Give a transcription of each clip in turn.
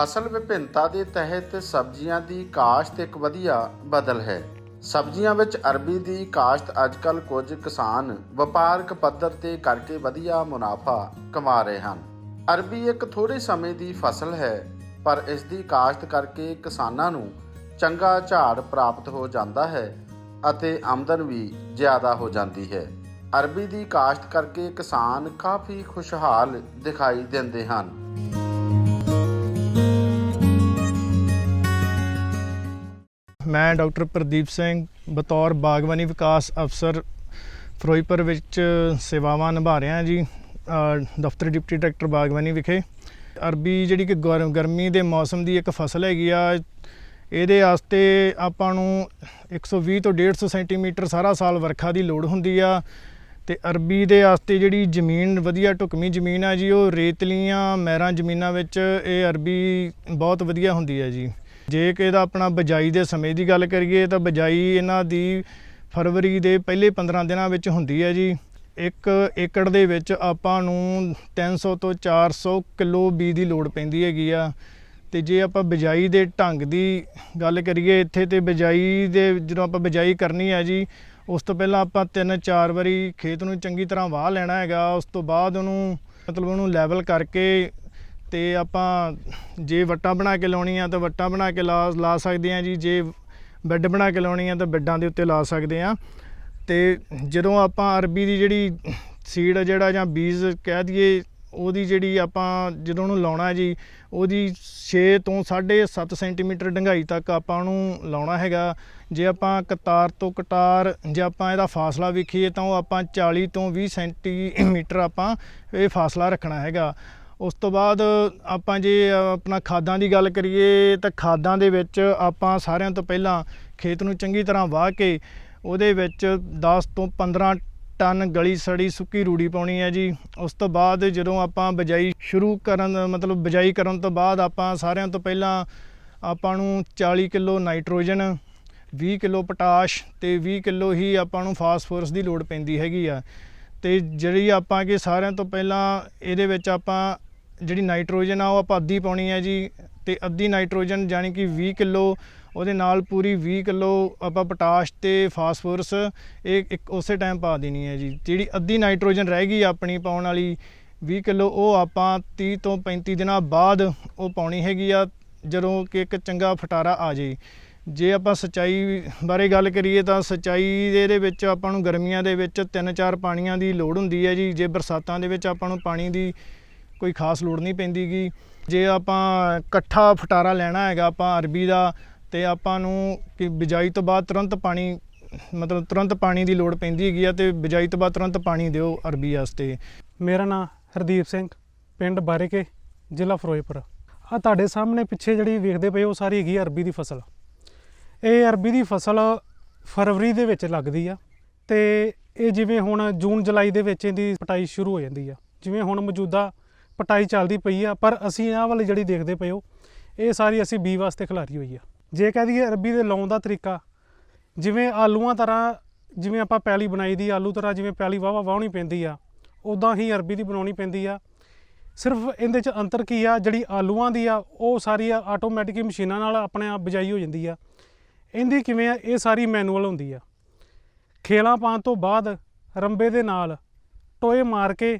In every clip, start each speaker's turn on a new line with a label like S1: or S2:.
S1: ਫਸਲ ਵਿਭਿੰਨਤਾ ਦੇ ਤਹਿਤ ਸਬਜ਼ੀਆਂ ਦੀ ਕਾਸ਼ਤ ਇੱਕ ਵਧੀਆ ਬਦਲ ਹੈ। ਸਬਜ਼ੀਆਂ ਵਿੱਚ ਅਰਬੀ ਦੀ ਕਾਸ਼ਤ ਅੱਜਕੱਲ ਕੁਝ ਕਿਸਾਨ ਵਪਾਰਕ ਪੱਧਰ ਤੇ ਕਰਕੇ ਵਧੀਆ ਮੁਨਾਫਾ ਕਮਾ ਰਹੇ ਹਨ। ਅਰਬੀ ਇੱਕ ਥੋੜੇ ਸਮੇਂ ਦੀ ਫਸਲ ਹੈ, ਪਰ ਇਸ ਦੀ ਕਾਸ਼ਤ ਕਰਕੇ ਕਿਸਾਨਾਂ ਨੂੰ ਚੰਗਾ ਝਾੜ ਪ੍ਰਾਪਤ ਹੋ ਜਾਂਦਾ ਹੈ ਅਤੇ ਆਮਦਨ ਵੀ ਜ਼ਿਆਦਾ ਹੋ ਜਾਂਦੀ ਹੈ। ਅਰਬੀ ਦੀ ਕਾਸ਼ਤ ਕਰਕੇ ਕਿਸਾਨ ਕਾਫੀ ਖੁਸ਼ਹਾਲ ਦਿਖਾਈ ਦਿੰਦੇ ਹਨ।
S2: ਮੈਂ ਡਾਕਟਰ ਪ੍ਰਦੀਪ ਸਿੰਘ, ਬਤੌਰ ਬਾਗਬਾਨੀ ਵਿਕਾਸ ਅਫਸਰ, ਫਿਰੋਜ਼ਪੁਰ ਵਿੱਚ ਸੇਵਾਵਾਂ ਨਿਭਾ ਰਿਹਾ ਜੀ ਦਫ਼ਤਰ ਡਿਪਟੀ ਡਾਇਰੈਕਟਰ ਬਾਗਬਾਨੀ ਵਿਖੇ। ਅਰਬੀ ਜਿਹੜੀ ਕਿ ਗਰ- ਗਰਮੀ ਦੇ ਮੌਸਮ ਦੀ ਇੱਕ ਫਸਲ ਹੈਗੀ ਆ, ਇਹਦੇ ਵਾਸਤੇ ਆਪਾਂ ਨੂੰ 120 ਤੋਂ 150 ਸੈਂਟੀਮੀਟਰ ਸਾਰਾ ਸਾਲ ਵਰਖਾ ਦੀ ਲੋੜ ਹੁੰਦੀ ਆ, ਤੇ ਅਰਬੀ ਦੇ ਵਾਸਤੇ ਜਿਹੜੀ ਜ਼ਮੀਨ, ਵਧੀਆ ਢੁਕਵੀਂ ਜ਼ਮੀਨ ਆ ਜੀ, ਉਹ ਰੇਤਲੀਆਂ ਮੈਰਾਂ ਜ਼ਮੀਨਾਂ ਵਿੱਚ ਇਹ ਅਰਬੀ ਬਹੁਤ ਵਧੀਆ ਹੁੰਦੀ ਹੈ ਜੀ। ਜੇ ਕਿ ਇਹਦਾ ਆਪਣਾ ਬਜਾਈ ਦੇ ਸਮੇਂ ਦੀ ਗੱਲ ਕਰੀਏ ਤਾਂ ਬਜਾਈ ਇਹਨਾਂ ਦੀ ਫਰਵਰੀ ਦੇ ਪਹਿਲੇ 15 ਦਿਨਾਂ ਵਿੱਚ ਹੁੰਦੀ ਹੈ ਜੀ। ਇੱਕ ਏਕੜ ਦੇ ਵਿੱਚ ਆਪਾਂ ਨੂੰ 300 ਤੋਂ 400 ਕਿਲੋ ਬੀ ਦੀ ਲੋੜ ਪੈਂਦੀ ਹੈਗੀ ਆ। ਤੇ ਜੇ ਆਪਾਂ ਬਜਾਈ ਦੇ ਢੰਗ ਦੀ ਗੱਲ ਕਰੀਏ, ਇੱਥੇ ਤੇ ਬਜਾਈ ਦੇ ਜਦੋਂ ਆਪਾਂ ਬਜਾਈ ਕਰਨੀ ਹੈ ਜੀ, ਉਸ ਤੋਂ ਪਹਿਲਾਂ ਆਪਾਂ ਤਿੰਨ ਚਾਰ ਵਾਰੀ ਖੇਤ ਨੂੰ ਚੰਗੀ ਤਰ੍ਹਾਂ ਵਾਹ ਲੈਣਾ ਹੈਗਾ। ਉਸ ਤੋਂ ਬਾਅਦ ਉਹਨੂੰ ਮਤਲਬ ਉਹਨੂੰ ਲੈਵਲ ਕਰਕੇ ਤੇ ਆਪਾਂ ਜੇ ਵੱਟਾਂ ਬਣਾ ਕੇ ਲਾਉਣੀ ਆ ਤਾਂ ਵੱਟਾਂ ਬਣਾ ਕੇ ਲਾ ਲਾ ਸਕਦੇ ਆ ਜੀ। ਜੇ ਬੈੱਡ ਬਣਾ ਕੇ ਲਾਉਣੀ ਆ ਤਾਂ ਬੈੱਡਾਂ ਦੇ ਉੱਤੇ ਲਾ ਸਕਦੇ ਆ। ਤੇ ਜਦੋਂ ਆਪਾਂ ਅਰਬੀ ਦੀ ਜਿਹੜੀ ਸੀਡ ਆ ਜਿਹੜਾ ਜਾਂ ਬੀਜ ਕਹਿ ਦਈਏ, ਉਹਦੀ ਜਿਹੜੀ ਆਪਾਂ ਜਦੋਂ ਉਹਨੂੰ ਲਾਉਣਾ ਜੀ, ਉਹਦੀ 6 ਤੋਂ 7.5 ਸੈਂਟੀਮੀਟਰ ਡੰਗਾਈ ਤੱਕ ਆਪਾਂ ਉਹਨੂੰ ਲਾਉਣਾ ਹੈਗਾ। ਜੇ ਆਪਾਂ ਕਤਾਰ ਤੋਂ ਕਤਾਰ ਜੇ ਆਪਾਂ ਇਹਦਾ ਫਾਸਲਾ ਵੇਖੀਏ ਤਾਂ ਉਹ ਆਪਾਂ 40 ਤੋਂ 20 ਸੈਂਟੀਮੀਟਰ ਆਪਾਂ ਇਹ ਫਾਸਲਾ ਰੱਖਣਾ ਹੈਗਾ। ਉਸ ਤੋਂ ਬਾਅਦ ਆਪਾਂ ਜੇ ਆਪਣਾ ਖਾਦਾਂ ਦੀ ਗੱਲ ਕਰੀਏ ਤਾਂ ਖਾਦਾਂ ਦੇ ਵਿੱਚ ਆਪਾਂ ਸਾਰਿਆਂ ਤੋਂ ਪਹਿਲਾਂ ਖੇਤ ਨੂੰ ਚੰਗੀ ਤਰ੍ਹਾਂ ਵਾਹ ਕੇ ਉਹਦੇ ਵਿੱਚ 10 ਤੋਂ 15 ਟਨ ਗਲੀ ਸੜੀ ਸੁੱਕੀ ਰੂੜੀ ਪਾਉਣੀ ਹੈ ਜੀ। ਉਸ ਤੋਂ ਬਾਅਦ ਜਦੋਂ ਆਪਾਂ ਬਜਾਈ ਸ਼ੁਰੂ ਕਰਨ, ਮਤਲਬ ਬਜਾਈ ਕਰਨ ਤੋਂ ਬਾਅਦ ਆਪਾਂ ਸਾਰਿਆਂ ਤੋਂ ਪਹਿਲਾਂ ਆਪਾਂ ਨੂੰ 40 ਕਿਲੋ ਨਾਈਟ੍ਰੋਜਨ 20 ਕਿਲੋ ਪੋਟਾਸ਼ ਤੇ 20 ਕਿਲੋ ਹੀ ਆਪਾਂ ਨੂੰ ਫਾਸਫੋਰਸ ਦੀ ਲੋੜ ਪੈਂਦੀ ਹੈਗੀ ਆ। ਤੇ ਜਿਹੜੀ ਆਪਾਂ ਕਿ ਸਾਰਿਆਂ ਤੋਂ ਪਹਿਲਾਂ ਇਹਦੇ ਵਿੱਚ ਆਪਾਂ ਜਿਹੜੀ ਨਾਈਟ੍ਰੋਜਨ ਆ, ਉਹ ਆਪਾਂ ਅੱਧੀ ਪਾਉਣੀ ਹੈ ਜੀ ਤੇ ਅੱਧੀ ਨਾਈਟ੍ਰੋਜਨ ਯਾਨੀ ਕਿ 20 ਕਿਲੋ, ਉਹਦੇ ਨਾਲ ਪੂਰੀ 20 ਕਿਲੋ ਆਪਾਂ ਪੋਟਾਸ਼ ਤੇ ਫਾਸਫੋਰਸ, ਇਹ ਇੱਕ ਉਸੇ ਟਾਈਮ ਪਾ ਦੇਣੀ ਹੈ ਜੀ। ਜਿਹੜੀ ਅੱਧੀ ਨਾਈਟ੍ਰੋਜਨ ਰਹਿ ਗਈ ਆਪਣੀ ਪਾਉਣ ਵਾਲੀ 20 ਕਿਲੋ, ਉਹ ਆਪਾਂ 30 ਤੋਂ 35 ਦਿਨਾਂ ਬਾਅਦ ਉਹ ਪਾਉਣੀ ਹੈਗੀ ਆ, ਜਦੋਂ ਕਿ ਇੱਕ ਚੰਗਾ ਫਟਾਰਾ ਆ ਜੇ ਜੇ ਆਪਾਂ ਸਚਾਈ ਬਾਰੇ ਗੱਲ ਕਰੀਏ ਤਾਂ ਸਚਾਈ ਦੇ ਇਹਦੇ ਵਿੱਚ ਆਪਾਂ ਨੂੰ ਗਰਮੀਆਂ ਦੇ ਵਿੱਚ ਤਿੰਨ ਚਾਰ ਪਾਣੀਆਂ ਦੀ ਲੋੜ ਹੁੰਦੀ ਹੈ ਜੀ। ਜੇ ਬਰਸਾਤਾਂ ਦੇ ਵਿੱਚ ਆਪਾਂ ਨੂੰ ਪਾਣੀ ਦੀ ਕੋਈ ਖਾਸ ਲੋੜ ਨਹੀਂ ਪੈਂਦੀਗੀ। ਜੇ ਆਪਾਂ ਇਕੱਠਾ ਫਟਾਰਾ ਲੈਣਾ ਹੈਗਾ ਆਪਾਂ ਅਰਬੀ ਦਾ, ਤੇ ਆਪਾਂ ਨੂੰ ਕਿ ਬਿਜਾਈ ਤੋਂ ਬਾਅਦ ਤੁਰੰਤ ਪਾਣੀ, ਮਤਲਬ ਤੁਰੰਤ ਪਾਣੀ ਦੀ ਲੋੜ ਪੈਂਦੀ ਹੈਗੀ ਆ ਤੇ ਬਿਜਾਈ ਤੋਂ ਬਾਅਦ ਤੁਰੰਤ ਪਾਣੀ ਦਿਓ ਅਰਬੀ ਵਾਸਤੇ।
S3: ਮੇਰਾ ਨਾਮ ਹਰਦੀਪ ਸਿੰਘ, ਪਿੰਡ ਬਾਰੇਕੇ, ਜ਼ਿਲ੍ਹਾ ਫਿਰੋਜ਼ਪੁਰ। ਆ ਤੁਹਾਡੇ ਸਾਹਮਣੇ ਪਿੱਛੇ ਜਿਹੜੀ ਵੇਖਦੇ ਪਏ ਉਹ ਸਾਰੀ ਹੈਗੀ ਆ ਅਰਬੀ ਦੀ ਫਸਲ। ਇਹ ਅਰਬੀ ਦੀ ਫਸਲ ਫਰਵਰੀ ਦੇ ਵਿੱਚ ਲੱਗਦੀ ਆ, ਤੇ ਇਹ ਜਿਵੇਂ ਹੁਣ ਜੂਨ ਜੁਲਾਈ ਦੇ ਵਿੱਚ ਇਹਦੀ ਪਟਾਈ ਸ਼ੁਰੂ ਹੋ ਜਾਂਦੀ ਆ। ਜਿਵੇਂ ਹੁਣ ਮੌਜੂਦਾ ਪਟਾਈ ਚੱਲਦੀ ਪਈ ਆ, ਪਰ ਅਸੀਂ ਆਹ ਵਾਲੀ ਜਿਹੜੀ ਦੇਖਦੇ ਪਏ ਹੋ, ਇਹ ਸਾਰੀ ਅਸੀਂ ਬੀ ਵਾਸਤੇ ਖਿਲਾਰੀ ਹੋਈ ਆ। ਜੇ ਕਹਿ ਦਈਏ ਅਰਬੀ ਦੇ ਲਾਉਣ ਦਾ ਤਰੀਕਾ, ਜਿਵੇਂ ਆਲੂਆਂ ਤਰ੍ਹਾਂ, ਜਿਵੇਂ ਆਪਾਂ ਪੈਲੀ ਬਣਾਈ ਦੀ, ਆਲੂ ਤਰ੍ਹਾਂ ਜਿਵੇਂ ਪੈਲੀ ਵਾਵਾ ਵਾਹਣੀ ਪੈਂਦੀ ਆ ਉਦਾਂ ਹੀ ਅਰਬੀ ਦੀ ਬਣਾਉਣੀ ਪੈਂਦੀ ਆ। ਸਿਰਫ ਇਹਦੇ ਚ ਅੰਤਰ ਕੀ ਆ, ਜਿਹੜੀ ਆਲੂਆਂ ਦੀ ਆ, ਉਹ ਸਾਰੀ ਆਟੋਮੈਟਿਕ ਮਸ਼ੀਨਾਂ ਨਾਲ ਆਪਣੇ ਆਪ ਬਿਜਾਈ ਹੋ ਜਾਂਦੀ ਆ। ਇਹਦੀ ਕਿਵੇਂ ਆ, ਇਹ ਸਾਰੀ ਮੈਨੂਅਲ ਹੁੰਦੀ ਆ। ਖੇਲਾਂ ਪਾਉਣ ਤੋਂ ਬਾਅਦ ਰੰਬੇ ਦੇ ਨਾਲ ਟੋਏ ਮਾਰ ਕੇ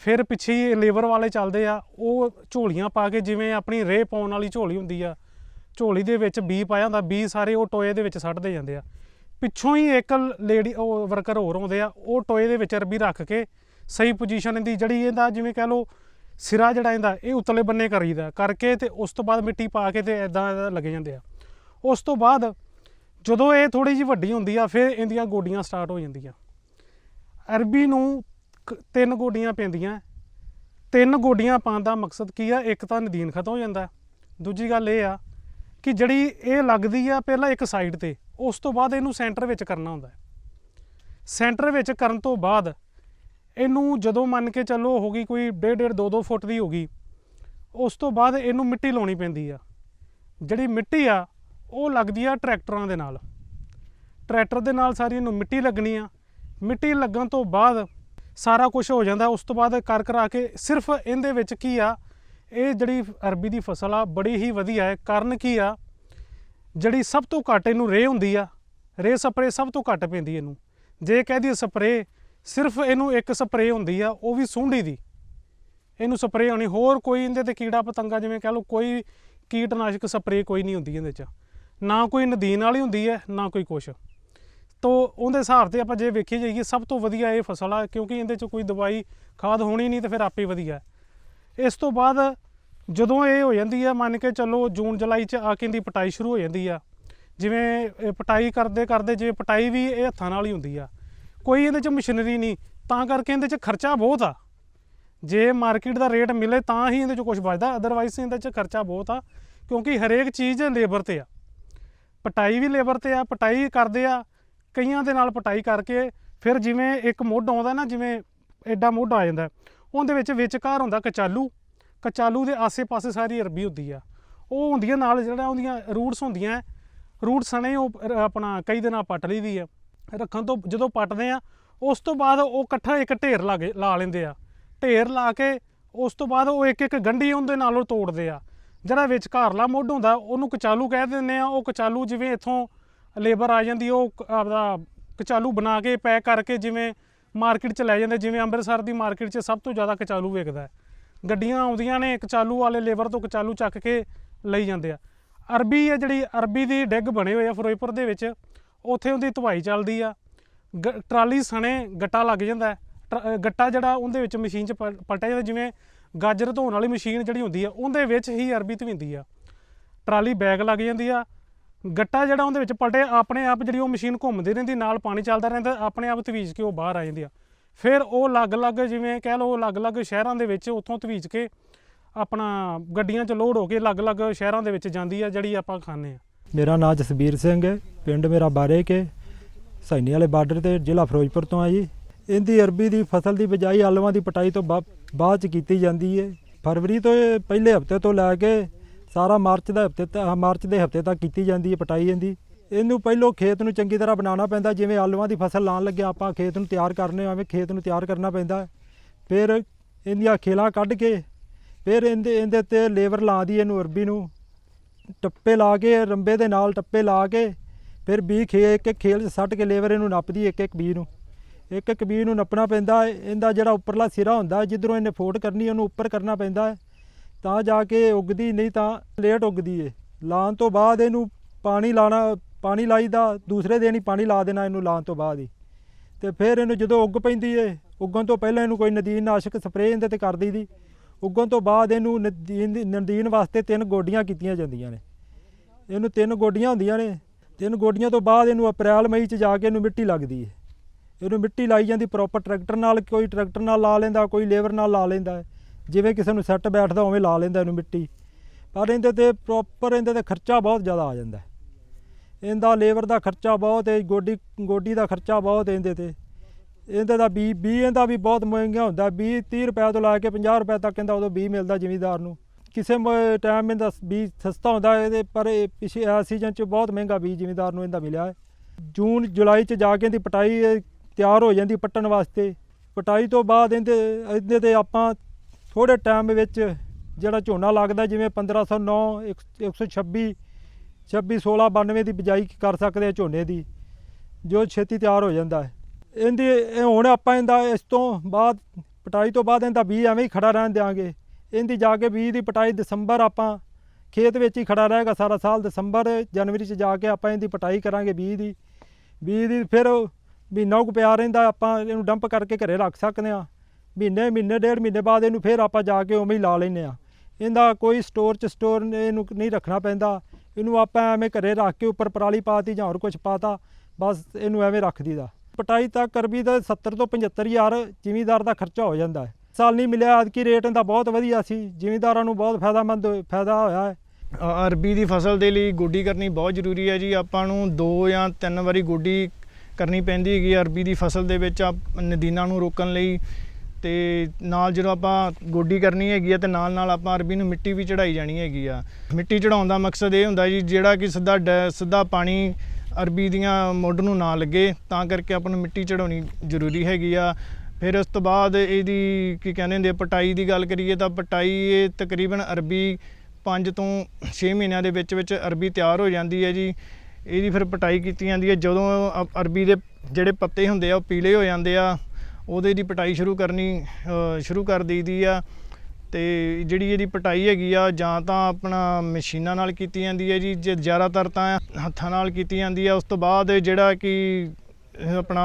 S3: ਫਿਰ ਪਿੱਛੇ ਹੀ ਲੇਬਰ ਵਾਲੇ ਚੱਲਦੇ ਆ, ਉਹ ਝੋਲੀਆਂ ਪਾ ਕੇ ਜਿਵੇਂ ਆਪਣੀ ਰੇਹ ਪਾਉਣ ਵਾਲੀ ਝੋਲੀ ਹੁੰਦੀ ਆ, ਝੋਲੀ ਦੇ ਵਿੱਚ ਬੀ ਪਾਇਆ ਹੁੰਦਾ, ਬੀ ਸਾਰੇ ਉਹ ਟੋਏ ਦੇ ਵਿੱਚ ਸੱਟਦੇ ਜਾਂਦੇ ਆ। ਪਿੱਛੋਂ ਹੀ ਇੱਕ ਲੇਡੀ, ਉਹ ਵਰਕਰ ਹੋਰ ਆਉਂਦੇ ਆ, ਉਹ ਟੋਏ ਦੇ ਵਿੱਚ ਅਰਬੀ ਰੱਖ ਕੇ ਸਹੀ ਪੋਜੀਸ਼ਨ ਇਹਦੀ ਜਿਹੜੀ ਇਹਦਾ ਜਿਵੇਂ ਕਹਿ ਲਓ ਸਿਰਾ ਜਿਹੜਾ ਇਹਦਾ, ਇਹ ਉਤਲੇ ਬੰਨੇ ਕਰੀਦਾ ਕਰਕੇ ਤੇ ਉਸ ਤੋਂ ਬਾਅਦ ਮਿੱਟੀ ਪਾ ਕੇ ਤੇ ਇਦਾਂ ਲੱਗੇ ਜਾਂਦੇ ਆ। ਉਸ ਤੋਂ ਬਾਅਦ ਜਦੋਂ ਇਹ ਥੋੜੀ ਜਿਹੀ ਵੱਡੀ ਹੁੰਦੀ ਆ, ਫਿਰ ਇਹਦੀਆਂ ਗੋਡੀਆਂ ਸਟਾਰਟ ਹੋ ਜਾਂਦੀਆਂ। ਅਰਬੀ ਨੂੰ ਤਿੰਨ ਗੋਡੀਆਂ ਪੈਂਦੀਆਂ। ਤਿੰਨ ਗੋਡੀਆਂ ਪਾਉਣ ਦਾ ਮਕਸਦ ਕੀ ਆ? ਇੱਕ ਤਾਂ ਨਦੀਨ ਖਤਮ ਹੋ ਜਾਂਦਾ। ਦੂਜੀ ਗੱਲ ਇਹ ਆ ਕਿ ਜਿਹੜੀ ਇਹ ਲੱਗਦੀ ਆ ਪਹਿਲਾਂ ਇੱਕ ਸਾਈਡ ਤੇ, ਉਸ ਤੋਂ ਬਾਅਦ ਇਹਨੂੰ ਸੈਂਟਰ ਵਿੱਚ ਕਰਨਾ ਹੁੰਦਾ। ਸੈਂਟਰ ਵਿੱਚ ਕਰਨ ਤੋਂ ਬਾਅਦ ਇਹਨੂੰ ਜਦੋਂ ਮੰਨ ਕੇ ਚੱਲੋ ਹੋ ਗਈ ਕੋਈ 1.5 2 2 ਫੁੱਟ ਦੀ ਹੋ ਗਈ, ਉਸ ਤੋਂ ਬਾਅਦ ਇਹਨੂੰ ਮਿੱਟੀ ਲਾਉਣੀ ਪੈਂਦੀ ਆ। ਜਿਹੜੀ ਮਿੱਟੀ ਆ, ਉਹ ਲੱਗਦੀ ਆ ਟਰੈਕਟਰਾਂ ਦੇ ਨਾਲ। ਟਰੈਕਟਰ ਦੇ ਨਾਲ ਸਾਰੀ ਇਹਨੂੰ ਮਿੱਟੀ ਲੱਗਣੀ ਆ। ਮਿੱਟੀ ਲੱਗਣ ਤੋਂ ਬਾਅਦ ਸਾਰਾ ਕੁਝ ਹੋ ਜਾਂਦਾ। ਉਸ ਤੋਂ ਬਾਅਦ ਕਰ ਕਰਾ ਕੇ ਸਿਰਫ ਇਹਦੇ ਵਿੱਚ ਕੀ ਆ, ਇਹ ਜਿਹੜੀ ਅਰਬੀ ਦੀ ਫਸਲ ਆ, ਬੜੀ ਹੀ ਵਧੀਆ ਹੈ। ਕਾਰਨ ਕੀ ਆ, ਜਿਹੜੀ ਸਭ ਤੋਂ ਘੱਟ ਇਹਨੂੰ ਰੇ ਹੁੰਦੀ ਆ ਰੇ ਸਪਰੇ ਸਭ ਤੋਂ ਘੱਟ ਪੈਂਦੀ ਇਹਨੂੰ। ਜੇ ਕਹਿ ਦਈਏ ਸਪਰੇ ਸਿਰਫ ਇਹਨੂੰ ਇੱਕ ਸਪਰੇ ਹੁੰਦੀ ਆ, ਉਹ ਵੀ ਸੁੰਡੀ ਦੀ। ਇਹਨੂੰ ਸਪਰੇ ਹੋਣੀ, ਹੋਰ ਕੋਈ ਇਹਦੇ ਤੇ ਕੀੜਾ ਪਤੰਗਾ ਜਿਵੇਂ ਕਹ ਲਓ, ਕੋਈ ਕੀਟਨਾਸ਼ਕ ਸਪਰੇ ਕੋਈ ਨਹੀਂ ਹੁੰਦੀ ਇਹਦੇ ਚ। ਨਾ ਕੋਈ ਨਦੀਨ ਵਾਲੀ ਹੁੰਦੀ ਹੈ, ਨਾ ਕੋਈ ਕੁਛ। ਤੋ ਉਹਦੇ ਹਿਸਾਬ ਤੇ ਆਪਾਂ ਜੇ ਵੇਖੀ ਜਾਈਏ, ਸਭ ਤੋਂ ਵਧੀਆ ਇਹ ਫਸਲ ਆ, ਕਿਉਂਕਿ ਇਹਦੇ ਚ ਕੋਈ ਦਵਾਈ ਖਾਦ ਹੋਣੀ ਨਹੀਂ ਤੇ ਫਿਰ ਆਪੇ ਵਧੀਆ ਇਸ ਤੋਂ ਬਾਅਦ ਜਦੋਂ ਇਹ ਹੋ ਜਾਂਦੀ ਆ, ਮੰਨ ਕੇ ਚੱਲੋ ਜੂਨ, ਜੁਲਾਈ ਚ ਆ ਕੇ ਇਹਦੀ ਪਟਾਈ ਸ਼ੁਰੂ ਹੋ ਜਾਂਦੀ ਆ। ਜਿਵੇਂ ਪਟਾਈ ਕਰਦੇ ਕਰਦੇ ਜਿਵੇਂ ਪਟਾਈ ਵੀ ਇਹ ਹੱਥਾਂ ਨਾਲ ਹੀ ਹੁੰਦੀ ਆ। ਕੋਈ ਇਹਦੇ ਚ ਮਸ਼ੀਨਰੀ ਨਹੀਂ, ਤਾਂ ਕਰਕੇ ਇਹਦੇ ਚ ਖਰਚਾ ਬਹੁਤ ਆ। ਜੇ ਮਾਰਕੀਟ ਦਾ ਰੇਟ ਮਿਲੇ ਤਾਂ ਹੀ ਇਹਦੇ ਚ ਕੁਝ ਬਚਦਾ ਅਦਰਵਾਈਜ਼ ਇਹਦੇ ਚ ਖਰਚਾ ਬਹੁਤ ਆ, ਕਿਉਂਕਿ ਹਰੇਕ ਚੀਜ਼ ਲੇਬਰ ਤੇ ਆ। ਪਟਾਈ ਵੀ ਲੇਬਰ ਤੇ ਆ, ਪਟਾਈ ਕਰਦੇ ਆ ਕਈਆਂ ਦੇ ਨਾਲ ਪਟਾਈ ਕਰਕੇ ਫਿਰ ਜਿਵੇਂ ਇੱਕ ਮੁੱਢ ਆਉਂਦਾ ਨਾ, ਜਿਵੇਂ ਐਡਾ ਮੁੱਢ ਆ ਜਾਂਦਾ, ਉਹਦੇ ਵਿੱਚ ਵਿਚਕਾਰ ਹੁੰਦਾ ਕਚਾਲੂ। ਕਚਾਲੂ ਦੇ ਆਸੇ-ਪਾਸੇ ਸਾਰੀ ਅਰਬੀ ਹੁੰਦੀ ਆ। ਉਹ ਹੁੰਦੀਆਂ ਨਾਲ ਜਿਹੜਾ ਉਹਦੀਆਂ ਰੂਟਸ ਹੁੰਦੀਆਂ ਰੂਟ ਸਣੇ ਉਹ ਆਪਣਾ ਕਈ ਦਿਨਾਂ ਪੱਟ ਲਈਦੀ ਆ। ਰੱਖਣ ਤੋਂ ਜਦੋਂ ਪੱਟਦੇ ਆ, ਉਸ ਤੋਂ ਬਾਅਦ ਉਹ ਇਕੱਠਾ ਇੱਕ ਢੇਰ ਲਾ ਕੇ ਲਾ ਲੈਂਦੇ ਆ। ਢੇਰ ਲਾ ਕੇ ਉਸ ਤੋਂ ਬਾਅਦ ਉਹ ਇੱਕ ਇੱਕ ਗੰਢੀ ਉਹਦੇ ਨਾਲੋਂ ਤੋੜਦੇ ਆ। ਜਿਹੜਾ ਵਿਚਕਾਰਲਾ ਮੁੱਢ ਹੁੰਦਾ, ਉਹਨੂੰ ਕਚਾਲੂ ਕਹਿ ਦਿੰਦੇ ਆ। ਉਹ ਕਚਾਲੂ ਜਿਵੇਂ ਇੱਥੋਂ ਲੇਬਰ ਆ ਜਾਂਦੀ ਉਹ ਕ- ਆਪਦਾ ਕਚਾਲੂ ਬਣਾ ਕੇ ਪੈਕ ਕਰਕੇ ਜਿਵੇਂ ਮਾਰਕੀਟ 'ਚ ਲੈ ਜਾਂਦੇ ਜਿਵੇਂ ਅੰਮ੍ਰਿਤਸਰ ਦੀ ਮਾਰਕੀਟ 'ਚ ਸਭ ਤੋਂ ਜ਼ਿਆਦਾ ਕਚਾਲੂ ਵਿਕਦਾ ਹੈ। ਗੱਡੀਆਂ ਆਉਂਦੀਆਂ ਨੇ ਕਚਾਲੂ ਵਾਲੇ ਲੇਬਰ ਤੋਂ ਕਚਾਲੂ ਚੱਕ ਕੇ ਲਈ ਜਾਂਦੇ ਆ। ਅਰਬੀ ਹੈ ਜਿਹੜੀ ਅਰਬੀ ਦੀ ਡਿੱਗ ਬਣੇ ਹੋਏ ਆ ਫਿਰੋਜ਼ਪੁਰ ਦੇ ਵਿੱਚ ਉੱਥੇ ਉਹਦੀ ਧਵਾਈ ਚੱਲਦੀ ਆ। ਗ- ਟਰਾਲੀ ਸਣੇ ਗੱਟਾ ਲੱਗ ਜਾਂਦਾ ਹੈ। ਟਰ- ਅ, ਗੱਟਾ ਜਿਹੜਾ ਉਹਦੇ ਵਿੱਚ ਮਸ਼ੀਨ 'ਚ ਪ- ਪਲਟਿਆ ਜਾਂਦਾ ਜਿਵੇਂ ਗਾਜਰ ਧੋਣ ਵਾਲੀ ਮਸ਼ੀਨ ਜਿਹੜੀ ਹੁੰਦੀ ਆ ਉਹਦੇ ਵਿੱਚ ਹੀ ਅਰਬੀ ਧਵਿੰਦੀ ਆ। ਟਰਾਲੀ ਬੈਗ ਲੱਗ ਜਾਂਦੀ ਆ ਗੱਟਾ ਜਿਹੜਾ ਉਹਦੇ ਵਿੱਚ ਪਲਟੇ, ਆਪਣੇ ਆਪ ਜਿਹੜੀ ਉਹ ਮਸ਼ੀਨ ਘੁੰਮਦੀ ਰਹਿੰਦੀ, ਨਾਲ ਪਾਣੀ ਚੱਲਦਾ ਰਹਿੰਦਾ, ਆਪਣੇ ਆਪ ਤਵੀਜ ਕੇ ਉਹ ਬਾਹਰ ਆ ਜਾਂਦੀ ਆ। ਫਿਰ ਉਹ ਅਲੱਗ-ਅਲੱਗ ਜਿਵੇਂ ਕਹਿ ਲਓ, ਅਲੱਗ-ਅਲੱਗ ਸ਼ਹਿਰਾਂ ਦੇ ਵਿੱਚ ਉੱਥੋਂ ਤਵੀਜ ਕੇ ਆਪਣਾ ਗੱਡੀਆਂ 'ਚ ਲੋਡ ਹੋ ਕੇ ਅਲੱਗ-ਅਲੱਗ ਸ਼ਹਿਰਾਂ ਦੇ ਵਿੱਚ ਜਾਂਦੀ ਆ, ਜਿਹੜੀ ਆਪਾਂ ਖਾਂਦੇ ਆ।
S4: ਮੇਰਾ ਨਾਮ ਜਸਬੀਰ ਸਿੰਘ ਹੈ, ਪਿੰਡ ਮੇਰਾ ਬਾਰੇ ਕੇ ਸੈਣੀ ਵਾਲੇ ਬਾਰਡਰ ਤੇ ਜ਼ਿਲ੍ਹਾ ਫਿਰੋਜ਼ਪੁਰ ਤੋਂ ਆ ਜੀ। ਇਹਦੀ ਅਰਬੀ ਦੀ ਫਸਲ ਦੀ ਬਿਜਾਈ ਆਲੂਆਂ ਦੀ ਪਟਾਈ ਤੋਂ ਬਾਅਦ ਚ ਕੀਤੀ ਜਾਂਦੀ ਹੈ। ਫਰਵਰੀ ਤੋਂ ਪਹਿਲੇ ਹਫ਼ਤੇ ਤੋਂ ਲੈ ਕੇ ਸਾਰਾ ਮਾਰਚ ਦਾ ਹਫ਼ਤੇ ਤੱਕ ਮਾਰਚ ਦੇ ਹਫ਼ਤੇ ਤੱਕ ਕੀਤੀ ਜਾਂਦੀ ਹੈ, ਪਟਾਈ ਜਾਂਦੀ ਇਹਨੂੰ ਪਹਿਲੋਂ ਖੇਤ ਨੂੰ ਚੰਗੀ ਤਰ੍ਹਾਂ ਬਣਾਉਣਾ ਪੈਂਦਾ, ਜਿਵੇਂ ਆਲੂਆਂ ਦੀ ਫਸਲ ਲਾਉਣ ਲੱਗਿਆ ਆਪਾਂ ਖੇਤ ਨੂੰ ਤਿਆਰ ਕਰਨੇ ਆਵੇਂ ਖੇਤ ਨੂੰ ਤਿਆਰ ਕਰਨਾ ਪੈਂਦਾ। ਫਿਰ ਇਹਦੀਆਂ ਖੇਲਾਂ ਕੱਢ ਕੇ, ਫਿਰ ਇਹਦੇ ਇਹਦੇ ਤੇ ਲੇਬਰ ਲਾ ਦੀ ਇਹਨੂੰ ਅਰਬੀ ਨੂੰ। ਟੱਪੇ ਲਾ ਕੇ, ਰੰਬੇ ਦੇ ਨਾਲ ਟੱਪੇ ਲਾ ਕੇ, ਫਿਰ ਬੀ ਖੇ, ਇੱਕ ਇੱਕ ਖੇਲ 'ਚ ਸੱਟ ਕੇ ਲੇਬਰ ਇਹਨੂੰ ਨੱਪਦੀ ਇੱਕ ਇੱਕ ਬੀ ਨੂੰ। ਇੱਕ ਇੱਕ ਬੀ ਨੂੰ ਨੱਪਣਾ ਪੈਂਦਾ, ਇਹਦਾ ਜਿਹੜਾ ਉੱਪਰਲਾ ਸਿਰਾ ਹੁੰਦਾ, ਜਿੱਧਰੋਂ ਇਹਨੇ ਫੋਟ ਕਰਨੀ, ਉਹਨੂੰ ਉੱਪਰ ਕਰਨਾ ਪੈਂਦਾ। ਤਾਂ ਜਾ ਕੇ ਉੱਗਦੀ, ਨਹੀਂ ਤਾਂ ਲੇਟ ਉੱਗਦੀ ਏ। ਲਾਉਣ ਤੋਂ ਬਾਅਦ ਇਹਨੂੰ ਪਾਣੀ ਲਾਣਾ ਪਾਣੀ ਲਾਈਦਾ ਦੂਸਰੇ ਦਿਨ ਹੀ ਪਾਣੀ ਲਾ ਦੇਣਾ ਇਹਨੂੰ ਲਾਉਣ ਤੋਂ ਬਾਅਦ ਹੀ। ਤੇ ਫਿਰ ਇਹਨੂੰ ਜਦੋਂ ਉੱਗ ਪੈਂਦੀ ਏ, ਉੱਗਣ ਤੋਂ ਪਹਿਲਾਂ ਇਹਨੂੰ ਕੋਈ ਨਦੀਨ ਨਾਸ਼ਕ ਸਪਰੇਅ ਇਹਦੇ ਤੇ ਕਰ ਦਈਦੀ ਉੱਗਣ ਤੋਂ ਬਾਅਦ ਇਹਨੂੰ ਨਦੀਨ ਨਦੀਨ ਵਾਸਤੇ ਤਿੰਨ ਗੋਡੀਆਂ ਕੀਤੀਆਂ ਜਾਂਦੀਆਂ ਨੇ। ਇਹਨੂੰ ਤਿੰਨ ਗੋਡੀਆਂ ਹੁੰਦੀਆਂ ਨੇ। ਤਿੰਨ ਗੋਡੀਆਂ ਤੋਂ ਬਾਅਦ ਇਹਨੂੰ ਅਪ੍ਰੈਲ, ਮਈ ਚ ਜਾ ਕੇ ਇਹਨੂੰ ਮਿੱਟੀ ਲੱਗਦੀ ਹੈ ਇਹਨੂੰ ਮਿੱਟੀ ਲਾਈ ਜਾਂਦੀ ਪ੍ਰੋਪਰ ਟਰੈਕਟਰ ਨਾਲ, ਕੋਈ ਟਰੈਕਟਰ ਨਾਲ ਲਾ ਲੈਂਦਾ, ਕੋਈ ਲੇਬਰ ਨਾਲ ਲਾ ਲੈਂਦਾ। ਜਿਵੇਂ ਕਿਸੇ ਨੂੰ ਸੈੱਟ ਬੈਠਦਾ ਉਵੇਂ ਲਾ ਲੈਂਦਾ ਇਹਨੂੰ ਮਿੱਟੀ। ਪਰ ਇਹਦੇ ਤੇ ਪ੍ਰੋਪਰ ਇਹਦੇ ਤੇ ਖਰਚਾ ਬਹੁਤ ਜ਼ਿਆਦਾ ਆ ਜਾਂਦਾ। ਇਹਦਾ ਲੇਬਰ ਦਾ ਖਰਚਾ ਬਹੁਤ ਹੈ ਗੋਡੀ ਗੋਡੀ ਦਾ ਖਰਚਾ ਬਹੁਤ ਹੈ ਇਹਦੇ ਤੇ। ਇਹਦੇ ਦਾ ਬੀ ਬੀ ਇਹਦਾ ਵੀ ਬਹੁਤ ਮਹਿੰਗਾ ਹੁੰਦਾ। ਬੀ 30 ਰੁਪਏ ਤੋਂ ਲਾ ਕੇ 50 ਰੁਪਏ ਤੱਕ ਇਹਦਾ ਉਦੋਂ ਬੀ ਮਿਲਦਾ ਜ਼ਿਮੀਦਾਰ ਨੂੰ। ਕਿਸੇ ਟਾਈਮ ਇਹਦਾ ਬੀ ਸਸਤਾ ਹੁੰਦਾ ਇਹਦੇ, ਪਰ ਇਹ ਪਿਛੇ ਆ ਸੀਜ਼ਨ 'ਚ ਬਹੁਤ ਮਹਿੰਗਾ ਬੀ ਜ਼ਿਮੀਦਾਰ ਨੂੰ ਇਹਦਾ ਮਿਲਿਆ ਹੈ। ਜੂਨ, ਜੁਲਾਈ 'ਚ ਜਾ ਕੇ ਇਹਦੀ ਪਟਾਈ ਤਿਆਰ ਹੋ ਜਾਂਦੀ ਪੱਟਣ ਵਾਸਤੇ। ਪਟਾਈ ਤੋਂ ਬਾਅਦ ਇਹਦੇ ਇਹਦੇ ਤੇ ਆਪਾਂ ਥੋੜੇ ਟਾਈਮ ਵਿੱਚ ਜਿਹੜਾ ਝੋਨਾ ਲੱਗਦਾ ਜਿਵੇਂ 1509 ਇੱਕ- 126 26 16 92 ਦੀ ਬਿਜਾਈ ਕਰ ਸਕਦੇ ਆ ਝੋਨੇ ਦੀ, ਜੋ ਛੇਤੀ ਤਿਆਰ ਹੋ ਜਾਂਦਾ ਹੈ। ਇਹਦੀ, ਇਹ ਹੁਣ ਆਪਾਂ ਇਹਦਾ ਇਸ ਤੋਂ ਬਾਅਦ, ਪਟਾਈ ਤੋਂ ਬਾਅਦ ਇਹਦਾ ਬੀਜ ਐਵੇਂ ਹੀ ਖੜਾ ਰਹਿਣ ਦਿਆਂਗੇ। ਇਹਦੀ ਜਾ ਕੇ ਬੀਜ ਦੀ ਪਟਾਈ ਦਸੰਬਰ ਆਪਾਂ ਖੇਤ ਵਿੱਚ ਹੀ ਖੜਾ ਰਹੇਗਾ ਸਾਰਾ ਸਾਲ, ਦਸੰਬਰ, ਜਨਵਰੀ ਚ ਜਾ ਕੇ ਆਪਾਂ ਇਹਦੀ ਪਟਾਈ ਕਰਾਂਗੇ ਬੀਜ ਦੀ। ਬੀਜ ਦੀ ਫਿਰ ਮਹੀਨਾ ਕੁ ਪਿਆ ਰਹਿੰਦਾ, ਆਪਾਂ ਇਹਨੂੰ ਡੰਪ ਕਰਕੇ ਘਰੇ ਰੱਖ ਸਕਦੇ ਆ ਮਹੀਨੇ ਮਹੀਨੇ, ਡੇਢ ਮਹੀਨੇ ਬਾਅਦ ਇਹਨੂੰ ਫਿਰ ਆਪਾਂ ਜਾ ਕੇ ਉਵੇਂ ਹੀ ਲਾ ਲੈਂਦੇ ਆ ਇਹਦਾ ਕੋਈ ਸਟੋਰ ਚ ਸਟੋਰ ਇਹਨੂੰ ਨਹੀਂ ਰੱਖਣਾ ਪੈਂਦਾ। ਇਹਨੂੰ ਆਪਾਂ ਐਵੇਂ ਘਰੇ ਰੱਖ ਕੇ ਉੱਪਰ ਪਰਾਲੀ ਪਾਤੀ ਜਾਂ ਹੋਰ ਕੁਝ ਪਾਤਾ, ਬਸ ਇਹਨੂੰ ਐਵੇਂ ਰੱਖ ਦੀਦਾ ਪਟਾਈ ਤੱਕ ਕਰਬੀ ਦਾ 70 ਤੋਂ 75 ਹਜ਼ਾਰ ਜ਼ਿਮੀਦਾਰ ਦਾ ਖਰਚਾ ਹੋ ਜਾਂਦਾ ਹੈ। ਸਾਲ ਨਹੀਂ ਮਿਲਿਆ, ਐਤਕੀ ਰੇਟ ਇਹਦਾ ਬਹੁਤ ਵਧੀਆ ਸੀ। ਜ਼ਿਮੀਦਾਰਾਂ ਨੂੰ ਬਹੁਤ ਫਾਇਦਾਮੰਦ ਫਾਇਦਾ ਹੋਇਆ ਹੈ।
S2: ਅਰਬੀ ਦੀ ਫਸਲ ਦੇ ਲਈ ਗੋਡੀ ਕਰਨੀ ਬਹੁਤ ਜ਼ਰੂਰੀ ਹੈ ਜੀ। ਆਪਾਂ ਨੂੰ ਦੋ ਜਾਂ ਤਿੰਨ ਵਾਰੀ ਗੋਡੀ ਕਰਨੀ ਪੈਂਦੀ ਹੈਗੀ ਅਰਬੀ ਦੀ ਫਸਲ ਦੇ ਵਿੱਚ। ਆ ਨਦੀਨਾਂ ਨੂੰ ਰੋਕਣ ਲਈ ਤੇ ਨਾਲ ਜਦੋਂ ਆਪਾਂ ਗੋਡੀ ਕਰਨੀ ਹੈਗੀ ਆ ਤੇ ਨਾਲ ਨਾਲ ਆਪਾਂ ਅਰਬੀ ਨੂੰ ਮਿੱਟੀ ਵੀ ਚੜਾਈ ਜਾਣੀ ਹੈਗੀ ਆ। ਮਿੱਟੀ ਚੜਾਉਣ ਦਾ ਮਕਸਦ ਇਹ ਹੁੰਦਾ ਜੀ ਜਿਹੜਾ ਕਿ ਸਿੱਧਾ ਡ- ਸਿੱਧਾ ਪਾਣੀ ਅਰਬੀ ਦੀਆਂ ਮੁੱਢ ਨੂੰ ਨਾ ਲੱਗੇ ਤਾਂ ਕਰਕੇ ਆਪਾਂ ਨੂੰ ਮਿੱਟੀ ਚੜਾਉਣੀ ਜ਼ਰੂਰੀ ਹੈਗੀ ਆ। ਫਿਰ ਉਸ ਤੋਂ ਬਾਅਦ ਇਹਦੀ ਕੀ ਕਹਿੰਦੇ ਹੁੰਦੇ ਆ, ਪਟਾਈ ਦੀ ਗੱਲ ਕਰੀਏ ਤਾਂ ਪਟਾਈ ਇਹ ਤਕਰੀਬਨ ਅਰਬੀ 5 ਤੋਂ 6 ਮਹੀਨਿਆਂ ਦੇ ਵਿੱਚ ਵਿੱਚ ਅਰਬੀ ਤਿਆਰ ਹੋ ਜਾਂਦੀ ਹੈ ਜੀ। ਇਹਦੀ ਫਿਰ ਪਟਾਈ ਕੀਤੀ ਜਾਂਦੀ ਹੈ ਜਦੋਂ ਅ- ਅਰਬੀ ਦੇ ਜਿਹੜੇ ਪੱਤੇ ਹੁੰਦੇ ਆ ਉਹ ਪੀਲੇ ਹੋ ਜਾਂਦੇ ਆ। ਉਹਦੇ ਦੀ ਪਟਾਈ ਸ਼ੁਰੂ ਕਰਨੀ ਸ਼ੁਰੂ ਕਰ ਦਈਦੀ ਆ। ਤੇ ਜਿਹੜੀ ਇਹਦੀ ਪਟਾਈ ਹੈਗੀ ਆ, ਜਾਂ ਤਾਂ ਆਪਣਾ ਮਸ਼ੀਨਾਂ ਨਾਲ ਕੀਤੀ ਜਾਂਦੀ ਹੈ ਜੀ, ਜੇ ਜ਼ਿਆਦਾਤਰ ਤਾਂ ਹੱਥਾਂ ਨਾਲ ਕੀਤੀ ਜਾਂਦੀ ਆ। ਉਸ ਤੋਂ ਬਾਅਦ ਜਿਹੜਾ ਕਿ ਆਪਣਾ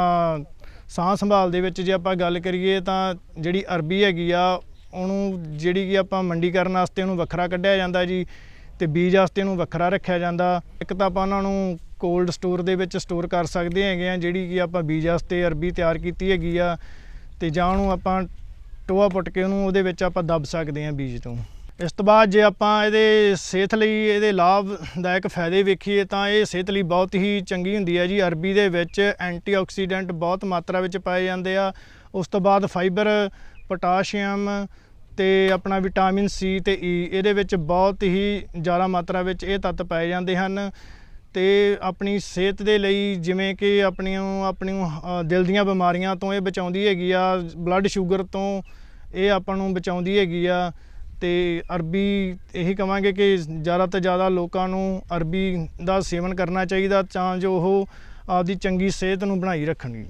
S2: ਸਾਹ ਸੰਭਾਲ ਦੇ ਵਿੱਚ ਜੇ ਆਪਾਂ ਗੱਲ ਕਰੀਏ ਤਾਂ ਜਿਹੜੀ ਅਰਬੀ ਹੈਗੀ ਆ, ਉਹਨੂੰ ਜਿਹੜੀ ਕਿ ਆਪਾਂ ਮੰਡੀਕਰਨ ਵਾਸਤੇ ਉਹਨੂੰ ਵੱਖਰਾ ਕੱਢਿਆ ਜਾਂਦਾ ਜੀ, ਤੇ ਬੀਜ ਵਾਸਤੇ ਉਹਨੂੰ ਵੱਖਰਾ ਰੱਖਿਆ ਜਾਂਦਾ। ਇੱਕ ਤਾਂ ਆਪਾਂ ਉਹਨਾਂ ਨੂੰ ਕੋਲਡ ਸਟੋਰ ਦੇ ਵਿੱਚ ਸਟੋਰ ਕਰ ਸਕਦੇ ਹੈਗੇ ਆ, ਜਿਹੜੀ ਕਿ ਆਪਾਂ ਬੀਜ ਵਾਸਤੇ ਅਰਬੀ ਤਿਆਰ ਕੀਤੀ ਹੈਗੀ ਆ, ਤੇ ਜਾਂ ਉਹਨੂੰ ਆਪਾਂ ਟੋਆ ਪੁੱਟ ਕੇ ਉਹਨੂੰ ਉਹਦੇ ਵਿੱਚ ਆਪਾਂ ਦੱਬ ਸਕਦੇ ਹਾਂ ਬੀਜ ਤੋਂ। ਇਸ ਤੋਂ ਬਾਅਦ ਜੇ ਆਪਾਂ ਇਹਦੇ ਸਿਹਤ ਲਈ ਇਹਦੇ ਲਾਭਦਾਇਕ ਫਾਇਦੇ ਵੇਖੀਏ, ਤਾਂ ਇਹ ਸਿਹਤ ਲਈ ਬਹੁਤ ਹੀ ਚੰਗੀ ਹੁੰਦੀ ਹੈ ਜੀ। ਅਰਬੀ ਦੇ ਵਿੱਚ ਐਂਟੀਆਕਸੀਡੈਂਟ ਬਹੁਤ ਮਾਤਰਾ ਵਿੱਚ ਪਾਏ ਜਾਂਦੇ ਆ। ਉਸ ਤੋਂ ਬਾਅਦ ਫਾਈਬਰ ਪੋਟਾਸ਼ੀਅਮ ਤੇ ਆਪਣਾ ਵਿਟਾਮਿਨ ਸੀ ਤੇ ਈ ਇਹਦੇ ਵਿੱਚ ਬਹੁਤ ਹੀ ਜ਼ਿਆਦਾ ਮਾਤਰਾ ਵਿੱਚ ਇਹ ਤੱਤ ਪਾਏ ਜਾਂਦੇ ਹਨ। ਤੇ ਆਪਣੀ ਸਿਹਤ ਦੇ ਲਈ ਜਿਵੇਂ ਕਿ ਆਪਣੀਆਂ ਆਪਣੀਆਂ ਦਿਲ ਦੀਆਂ ਬਿਮਾਰੀਆਂ ਤੋਂ ਇਹ ਬਚਾਉਂਦੀ ਹੈਗੀ ਆ ਬਲੱਡ ਸ਼ੂਗਰ ਤੋਂ ਇਹ ਆਪਾਂ ਨੂੰ ਬਚਾਉਂਦੀ ਹੈਗੀ ਆ ਤੇ ਅਰਬੀ, ਇਹੀ ਕਵਾਂਗੇ ਕਿ ਜ਼ਿਆਦਾ ਤੋਂ ਜ਼ਿਆਦਾ ਲੋਕਾਂ ਨੂੰ ਅਰਬੀ ਦਾ ਸੇਵਨ ਕਰਨਾ ਚਾਹੀਦਾ ਤਾਂ ਜੋ ਉਹ ਆਪਦੀ ਚੰਗੀ ਸਿਹਤ ਨੂੰ ਬਣਾਈ ਰੱਖਣਗੇ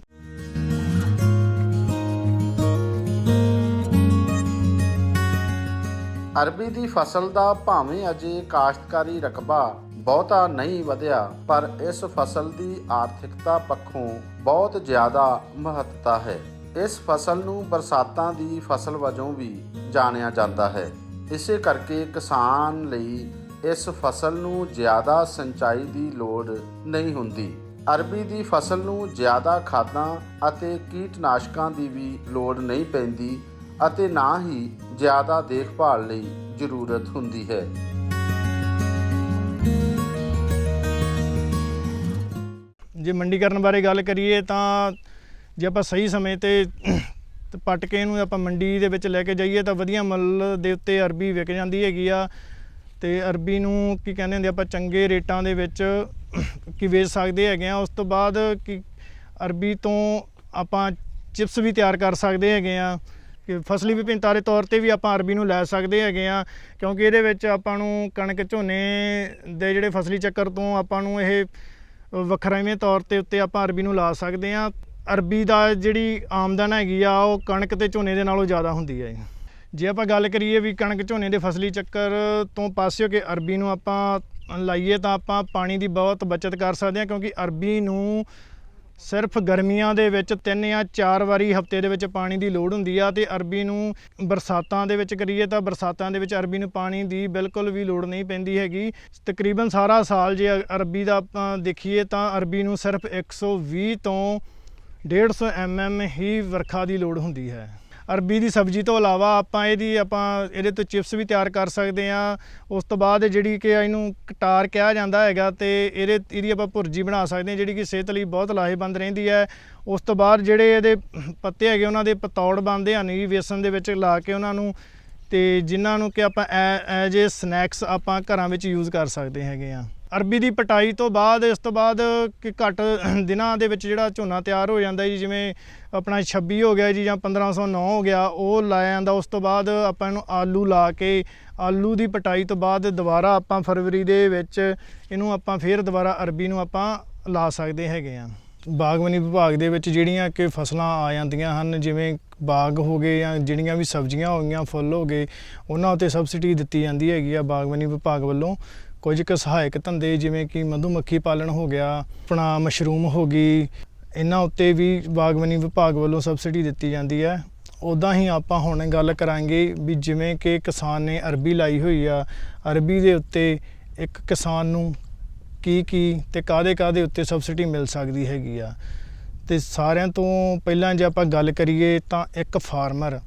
S1: ਅਰਬੀ ਦੀ ਫਸਲ ਦਾ ਭਾਵੇਂ ਅਜੇ ਕਾਸ਼ਤਕਾਰੀ ਰਕਬਾ ਬਹੁਤਾ ਨਹੀਂ ਵਧਿਆ, ਪਰ ਇਸ ਫਸਲ ਦੀ ਆਰਥਿਕਤਾ ਪੱਖੋਂ ਬਹੁਤ ਜ਼ਿਆਦਾ ਮਹੱਤਤਾ ਹੈ। ਇਸ ਫਸਲ ਨੂੰ ਬਰਸਾਤਾਂ ਦੀ ਫਸਲ ਵਜੋਂ ਵੀ ਜਾਣਿਆ ਜਾਂਦਾ ਹੈ। ਇਸੇ ਕਰਕੇ ਕਿਸਾਨ ਲਈ ਇਸ ਫਸਲ ਨੂੰ ਜ਼ਿਆਦਾ ਸਿੰਚਾਈ ਦੀ ਲੋੜ ਨਹੀਂ ਹੁੰਦੀ। ਅਰਬੀ ਦੀ ਫਸਲ ਨੂੰ ਜ਼ਿਆਦਾ ਖਾਦਾਂ ਅਤੇ ਕੀਟਨਾਸ਼ਕਾਂ ਦੀ ਵੀ ਲੋੜ ਨਹੀਂ ਪੈਂਦੀ ਅਤੇ ਨਾ ਹੀ ਜ਼ਿਆਦਾ ਦੇਖਭਾਲ ਲਈ ਜ਼ਰੂਰਤ ਹੁੰਦੀ ਹੈ।
S2: ਜੇ ਮੰਡੀਕਰਨ ਬਾਰੇ ਗੱਲ ਕਰੀਏ ਤਾਂ ਜੇ ਆਪਾਂ ਸਹੀ ਸਮੇਂ ਤੇ ਪੱਟ ਕੇ ਇਹਨੂੰ ਆਪਾਂ ਮੰਡੀ ਦੇ ਵਿੱਚ ਲੈ ਕੇ ਜਾਈਏ ਤਾਂ ਵਧੀਆ ਮੁੱਲ ਦੇ ਉੱਤੇ ਅਰਬੀ ਵਿਕ ਜਾਂਦੀ ਹੈਗੀ ਆ। ਤੇ ਅਰਬੀ ਨੂੰ ਕੀ ਕਹਿੰਦੇ ਹੁੰਦੇ ਆਪਾਂ ਚੰਗੇ ਰੇਟਾਂ ਦੇ ਵਿੱਚ ਕੀ ਵੇਚ ਸਕਦੇ ਹੈਗੇ ਆ। ਉਸ ਤੋਂ ਬਾਅਦ ਕੀ ਅਰਬੀ ਤੋਂ ਆਪਾਂ ਚਿਪਸ ਵੀ ਤਿਆਰ ਕਰ ਸਕਦੇ ਹੈਗੇ ਆ ਕਿ ਫਸਲੀ ਵਿਭਿੰਨਤਾ ਦੇ ਤੌਰ ਤੇ ਵੀ ਆਪਾਂ ਅਰਬੀ ਨੂੰ ਲੈ ਸਕਦੇ ਹੈਗੇ ਆ। ਕਿਉਂਕਿ ਇਹਦੇ ਵਿੱਚ ਆਪਾਂ ਨੂੰ ਕਣਕ ਝੋਨੇ ਦੇ ਜਿਹੜੇ ਫਸਲੀ ਚੱਕਰ ਤੋਂ ਆਪਾਂ ਨੂੰ ਇਹ ਵੱਖਰਾਵੇਂ ਤੌਰ ਤੇ ਉੱਤੇ ਆਪਾਂ ਅਰਬੀ ਨੂੰ ਲਾ ਸਕਦੇ ਆ ਅਰਬੀ ਦਾ ਜਿਹੜੀ ਆਮਦਨ ਹੈਗੀ ਆ, ਉਹ ਕਣਕ ਤੇ ਝੋਨੇ ਦੇ ਨਾਲੋਂ ਜ਼ਿਆਦਾ ਹੁੰਦੀ ਹੈ। ਜੇ ਆਪਾਂ ਗੱਲ ਕਰੀਏ ਵੀ ਕਣਕ ਝੋਨੇ ਦੇ ਫਸਲੀ ਚੱਕਰ ਤੋਂ ਪਾਸਿਓ ਕਿ ਅਰਬੀ ਨੂੰ ਆਪਾਂ ਲਾਈਏ ਤਾਂ ਆਪਾਂ ਪਾਣੀ ਦੀ ਬਹੁਤ ਬਚਤ ਕਰ ਸਕਦੇ ਹਾਂ, ਕਿਉਂਕਿ ਅਰਬੀ ਨੂੰ ਸਿਰਫ ਗਰਮੀਆਂ ਦੇ ਵਿੱਚ ਤਿੰਨ ਜਾਂ ਚਾਰ ਵਾਰੀ ਹਫ਼ਤੇ ਦੇ ਵਿੱਚ ਪਾਣੀ ਦੀ ਲੋੜ ਹੁੰਦੀ ਆ ਤੇ ਅਰਬੀ ਨੂੰ ਬਰਸਾਤਾਂ ਦੇ ਵਿੱਚ ਕਰੀਏ ਤਾਂ ਬਰਸਾਤਾਂ ਦੇ ਵਿੱਚ ਅਰਬੀ ਨੂੰ ਪਾਣੀ ਦੀ ਬਿਲਕੁਲ ਵੀ ਲੋੜ ਨਹੀਂ ਪੈਂਦੀ ਹੈਗੀ। ਤਕਰੀਬਨ ਸਾਰਾ ਸਾਲ ਜੇ ਅ- ਅਰਬੀ ਦਾ ਆਪਾਂ ਦੇਖੀਏ ਤਾਂ ਅਰਬੀ ਨੂੰ ਸਿਰਫ 120 ਤੋਂ 150 mm ਹੀ ਵਰਖਾ ਦੀ ਲੋੜ ਹੁੰਦੀ ਹੈ। ਅਰਬੀ ਦੀ ਸਬਜ਼ੀ ਤੋਂ ਇਲਾਵਾ ਆਪਾਂ ਇਹਦੀ, ਆਪਾਂ ਇਹਦੇ ਤੋਂ ਚਿਪਸ ਵੀ ਤਿਆਰ ਕਰ ਸਕਦੇ ਆ ਉਸ ਤੋਂ ਬਾਅਦ ਜਿਹੜੀ ਕਿ ਇਹਨੂੰ ਕਟਾਰ ਕਿਹਾ ਜਾਂਦਾ ਹੈਗਾ ਤੇ ਇਹਦੇ, ਇਹਦੀ ਆਪਾਂ ਭੁਰਜੀ ਬਣਾ ਸਕਦੇ ਹਾਂ, ਜਿਹੜੀ ਕਿ ਸਿਹਤ ਲਈ ਬਹੁਤ ਲਾਹੇਵੰਦ ਰਹਿੰਦੀ ਹੈ। ਉਸ ਤੋਂ ਬਾਅਦ ਜਿਹੜੇ ਇਹਦੇ ਪੱਤੇ ਹੈਗੇ, ਉਹਨਾਂ ਦੇ ਪਤੌੜ ਬਣਦੇ ਹਨ ਜੀ ਵੇਸਣ ਦੇ ਵਿੱਚ ਲਾ ਕੇ ਉਹਨਾਂ ਨੂੰ ਤੇ ਜਿਨ੍ਹਾਂ ਨੂੰ ਕਿ ਆਪਾਂ ਐਜ ਏ ਸਨੈਕਸ ਆਪਾਂ ਘਰਾਂ ਵਿੱਚ ਯੂਜ਼ ਕਰ ਸਕਦੇ ਹੈਗੇ ਆ ਅਰਬੀ ਦੀ ਪਟਾਈ ਤੋਂ ਬਾਅਦ, ਇਸ ਤੋਂ ਬਾਅਦ ਕਿ ਘੱਟ ਦਿਨਾਂ ਦੇ ਵਿੱਚ ਜਿਹੜਾ ਝੋਨਾ ਤਿਆਰ ਹੋ ਜਾਂਦਾ ਜੀ, ਜਿਵੇਂ ਆਪਣਾ 26 ਹੋ ਗਿਆ ਜੀ ਜਾਂ 1509 ਹੋ ਗਿਆ, ਉਹ ਲਾਇਆ ਜਾਂਦਾ। ਉਸ ਤੋਂ ਬਾਅਦ ਆਪਾਂ ਇਹਨੂੰ ਆਲੂ ਲਾ ਕੇ, ਆਲੂ ਦੀ ਪਟਾਈ ਤੋਂ ਬਾਅਦ ਦੁਬਾਰਾ ਆਪਾਂ ਫਰਵਰੀ ਦੇ ਵਿੱਚ ਇਹਨੂੰ ਆਪਾਂ ਫੇਰ ਦੁਬਾਰਾ ਅਰਬੀ ਨੂੰ ਆਪਾਂ ਲਾ ਸਕਦੇ ਹੈਗੇ ਆ ਬਾਗਬਾਨੀ ਵਿਭਾਗ ਦੇ ਵਿੱਚ ਜਿਹੜੀਆਂ ਕਿ ਫਸਲਾਂ ਆ ਜਾਂਦੀਆਂ ਹਨ, ਜਿਵੇਂ ਬਾਗ ਹੋ ਗਏ ਜਾਂ ਜਿਹੜੀਆਂ ਵੀ ਸਬਜ਼ੀਆਂ ਹੋ ਗਈਆਂ, ਫੁੱਲ ਹੋ ਗਏ, ਉਹਨਾਂ ਉੱਤੇ ਸਬਸਿਡੀ ਦਿੱਤੀ ਜਾਂਦੀ ਹੈਗੀ ਆ ਬਾਗਬਾਨੀ ਵਿਭਾਗ ਵੱਲੋਂ। ਕੁਝ ਕੁ ਸਹਾਇਕ ਧੰਦੇ ਜਿਵੇਂ ਕਿ ਮਧੂਮੱਖੀ ਪਾਲਣ ਹੋ ਗਿਆ, ਆਪਣਾ ਮਸ਼ਰੂਮ ਹੋ ਗਈ, ਇਹਨਾਂ ਉੱਤੇ ਵੀ ਬਾਗਬਾਨੀ ਵਿਭਾਗ ਵੱਲੋਂ ਸਬਸਿਡੀ ਦਿੱਤੀ ਜਾਂਦੀ ਹੈ। ਉਦਾਂ ਹੀ ਆਪਾਂ ਹੁਣ ਗੱਲ ਕਰਾਂਗੇ ਵੀ ਜਿਵੇਂ ਕਿ ਕਿਸਾਨ ਨੇ ਅਰਬੀ ਲਾਈ ਹੋਈ ਆ, ਅਰਬੀ ਦੇ ਉੱਤੇ ਇੱਕ ਕਿਸਾਨ ਨੂੰ ਕੀ ਕੀ ਤੇ ਕਾਦੇ ਕਾਦੇ ਉੱਤੇ ਸਬਸਿਡੀ ਮਿਲ ਸਕਦੀ ਹੈਗੀ ਆ। ਤੇ ਸਾਰਿਆਂ ਤੋਂ ਪਹਿਲਾਂ ਜੇ ਆਪਾਂ ਗੱਲ ਕਰੀਏ ਤਾਂ ਇੱਕ ਫਾਰਮਰ,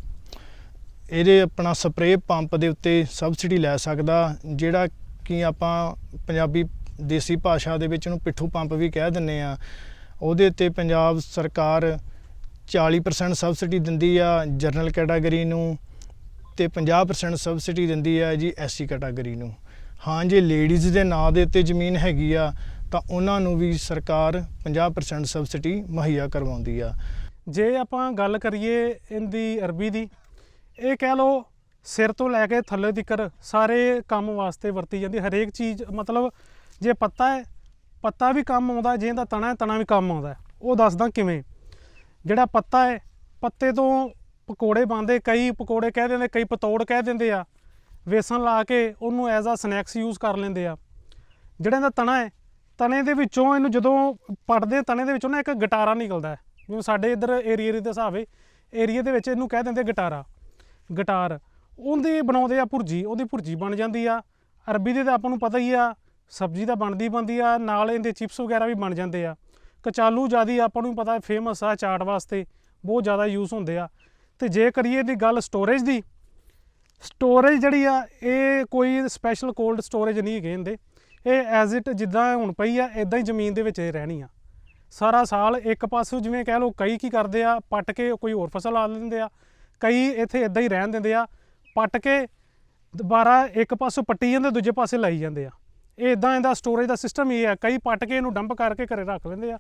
S2: ਇਹਦੇ ਆਪਣਾ ਸਪਰੇਅ ਪੰਪ ਦੇ ਉੱਤੇ ਸਬਸਿਡੀ ਲੈ ਸਕਦਾ, ਜਿਹੜਾ ਕਿ ਆਪਾਂ ਪੰਜਾਬੀ ਦੇਸੀ ਭਾਸ਼ਾ ਦੇ ਵਿੱਚ ਉਹਨੂੰ ਪਿੱਠੂ ਪੰਪ ਵੀ ਕਹਿ ਦਿੰਨੇ ਆ। ਉਹਦੇ ਉੱਤੇ ਪੰਜਾਬ ਸਰਕਾਰ 40% ਸਬਸਿਡੀ ਦਿੰਦੀ ਆ ਜਨਰਲ ਕੈਟਾਗਰੀ ਨੂੰ ਤੇ 50% ਸਬਸਿਡੀ ਦਿੰਦੀ ਆ ਜੀ ਐਸਸੀ ਕੈਟਾਗਰੀ ਨੂੰ। ਹਾਂ, ਜੇ ਲੇਡੀਜ਼ ਦੇ ਨਾਂ ਦੇ ਉੱਤੇ ਜ਼ਮੀਨ ਹੈਗੀ ਆ, ਤਾਂ ਉਹਨਾਂ ਨੂੰ ਵੀ ਸਰਕਾਰ 50% ਸਬਸਿਡੀ ਮੁਹੱਈਆ ਕਰਵਾਉਂਦੀ ਆ।
S3: ਜੇ ਆਪਾਂ ਗੱਲ ਕਰੀਏ ਇਹਦੀ ਅਰਬੀ ਦੀ, ਇਹ ਕਹਿ ਲਓ ਸਿਰ ਤੋਂ ਲੈ ਕੇ ਥੱਲੇ ਤੀਕਰ ਸਾਰੇ ਕੰਮ ਵਾਸਤੇ ਵਰਤੀ ਜਾਂਦੀ, ਹਰੇਕ ਚੀਜ਼, ਮਤਲਬ ਜੇ ਪੱਤਾ ਹੈ, ਪੱਤਾ ਵੀ ਕੰਮ ਆਉਂਦਾ, ਜੇ ਇਹਦਾ ਤਣਾ ਹੈ, ਤਣਾ ਵੀ ਕੰਮ ਆਉਂਦਾ ਉਹ ਦੱਸਦਾ ਕਿਵੇਂ? ਜਿਹੜਾ ਪੱਤਾ ਹੈ, ਪੱਤੇ ਤੋਂ ਪਕੌੜੇ ਬਣਦੇ, ਕਈ ਪਕੌੜੇ ਕਹਿ ਦਿੰਦੇ, ਕਈ ਪਤੌੜ ਕਹਿ ਦਿੰਦੇ ਆ। ਵੇਸਣ ਲਾ ਕੇ ਉਹਨੂੰ ਐਜ਼ ਆ ਸਨੈਕਸ ਯੂਜ਼ ਕਰ ਲੈਂਦੇ ਆ। ਜਿਹੜਾ ਇਹਦਾ ਤਣਾ ਹੈ, ਤਣੇ ਦੇ ਵਿੱਚੋਂ ਇਹਨੂੰ ਜਦੋਂ ਪੜਦੇ ਤਣੇ ਦੇ ਵਿੱਚੋਂ ਨਾ ਇੱਕ ਗਟਾਰਾ ਨਿਕਲਦਾ ਹੈ। ਜਿਵੇਂ ਸਾਡੇ ਇੱਧਰ ਏਰੀਏ ਦੇ ਹਿਸਾਬੇ ਏਰੀਏ ਦੇ ਵਿੱਚ ਇਹਨੂੰ ਕਹਿ ਦਿੰਦੇ ਗਟਾਰਾ। ਗਟਾਰ। ਉਹਦੀ ਬਣਾਉਂਦੇ ਆ ਭੁਰਜੀ, ਉਹਦੀ ਭੁਰਜੀ ਬਣ ਜਾਂਦੀ ਆ। ਅਰਬੀ ਦੇ ਤਾਂ ਆਪਾਂ ਨੂੰ ਪਤਾ ਹੀ ਆ, ਸਬਜ਼ੀ ਤਾਂ ਬਣਦੀ ਬਣਦੀ ਆ, ਨਾਲ ਇਹਦੇ ਚਿਪਸ ਵਗੈਰਾ ਵੀ ਬਣ ਜਾਂਦੇ ਆ। ਕਚਾਲੂ ਜਿਆਦੀ ਆਪਾਂ ਨੂੰ ਪਤਾ ਫੇਮਸ ਆ ਚਾਟ ਵਾਸਤੇ, ਬਹੁਤ ਜ਼ਿਆਦਾ ਯੂਜ਼ ਹੁੰਦੇ ਆ। ਤੇ ਜੇ ਕਰੀਏ ਦੀ ਗੱਲ ਸਟੋਰੇਜ ਦੀ ਸਟੋਰੇਜ ਜਿਹੜੀ ਆ, ਇਹ ਕੋਈ ਸਪੈਸ਼ਲ ਕੋਲਡ ਸਟੋਰੇਜ ਨਹੀਂ ਹੈਗੇ ਇਹਦੇ। ਇਹ ਐਜ਼ ਇਟ ਜਿੱਦਾਂ ਹੁਣ ਪਈ ਆ ਇਦਾਂ ਹੀ ਜ਼ਮੀਨ ਦੇ ਵਿੱਚ ਇਹ ਰਹਿਣੀ ਆ। ਸਾਰਾ ਸਾਲ ਇੱਕ ਪਾਸੋਂ ਜਿਵੇਂ ਕਹਿ ਲਓ ਕਈ ਕੀ ਕਰਦੇ ਆ, ਪੱਟ ਕੇ ਕੋਈ ਹੋਰ ਫਸਲ ਲਾ ਲੈਂਦੇ ਆ। ਕਈ ਇੱਥੇ ਇਦਾਂ ਹੀ ਰਹਿਣ ਦਿੰਦੇ ਆ। ਪੱਟ ਕੇ ਦੁਬਾਰਾ ਇੱਕ ਪਾਸੋਂ ਪੱਟੀ ਜਾਂਦੇ, ਦੂਜੇ ਪਾਸੇ ਲਾਈ ਜਾਂਦੇ ਆ। ਇਹ ਇਦਾਂ ਇਹਦਾ ਸਟੋਰੇਜ ਦਾ ਸਿਸਟਮ ਹੀ ਹੈ ਕਈ ਪੱਟ ਕੇ ਇਹਨੂੰ ਡੰਪ ਕਰਕੇ ਘਰੇ ਰੱਖ ਲੈਂਦੇ ਆ।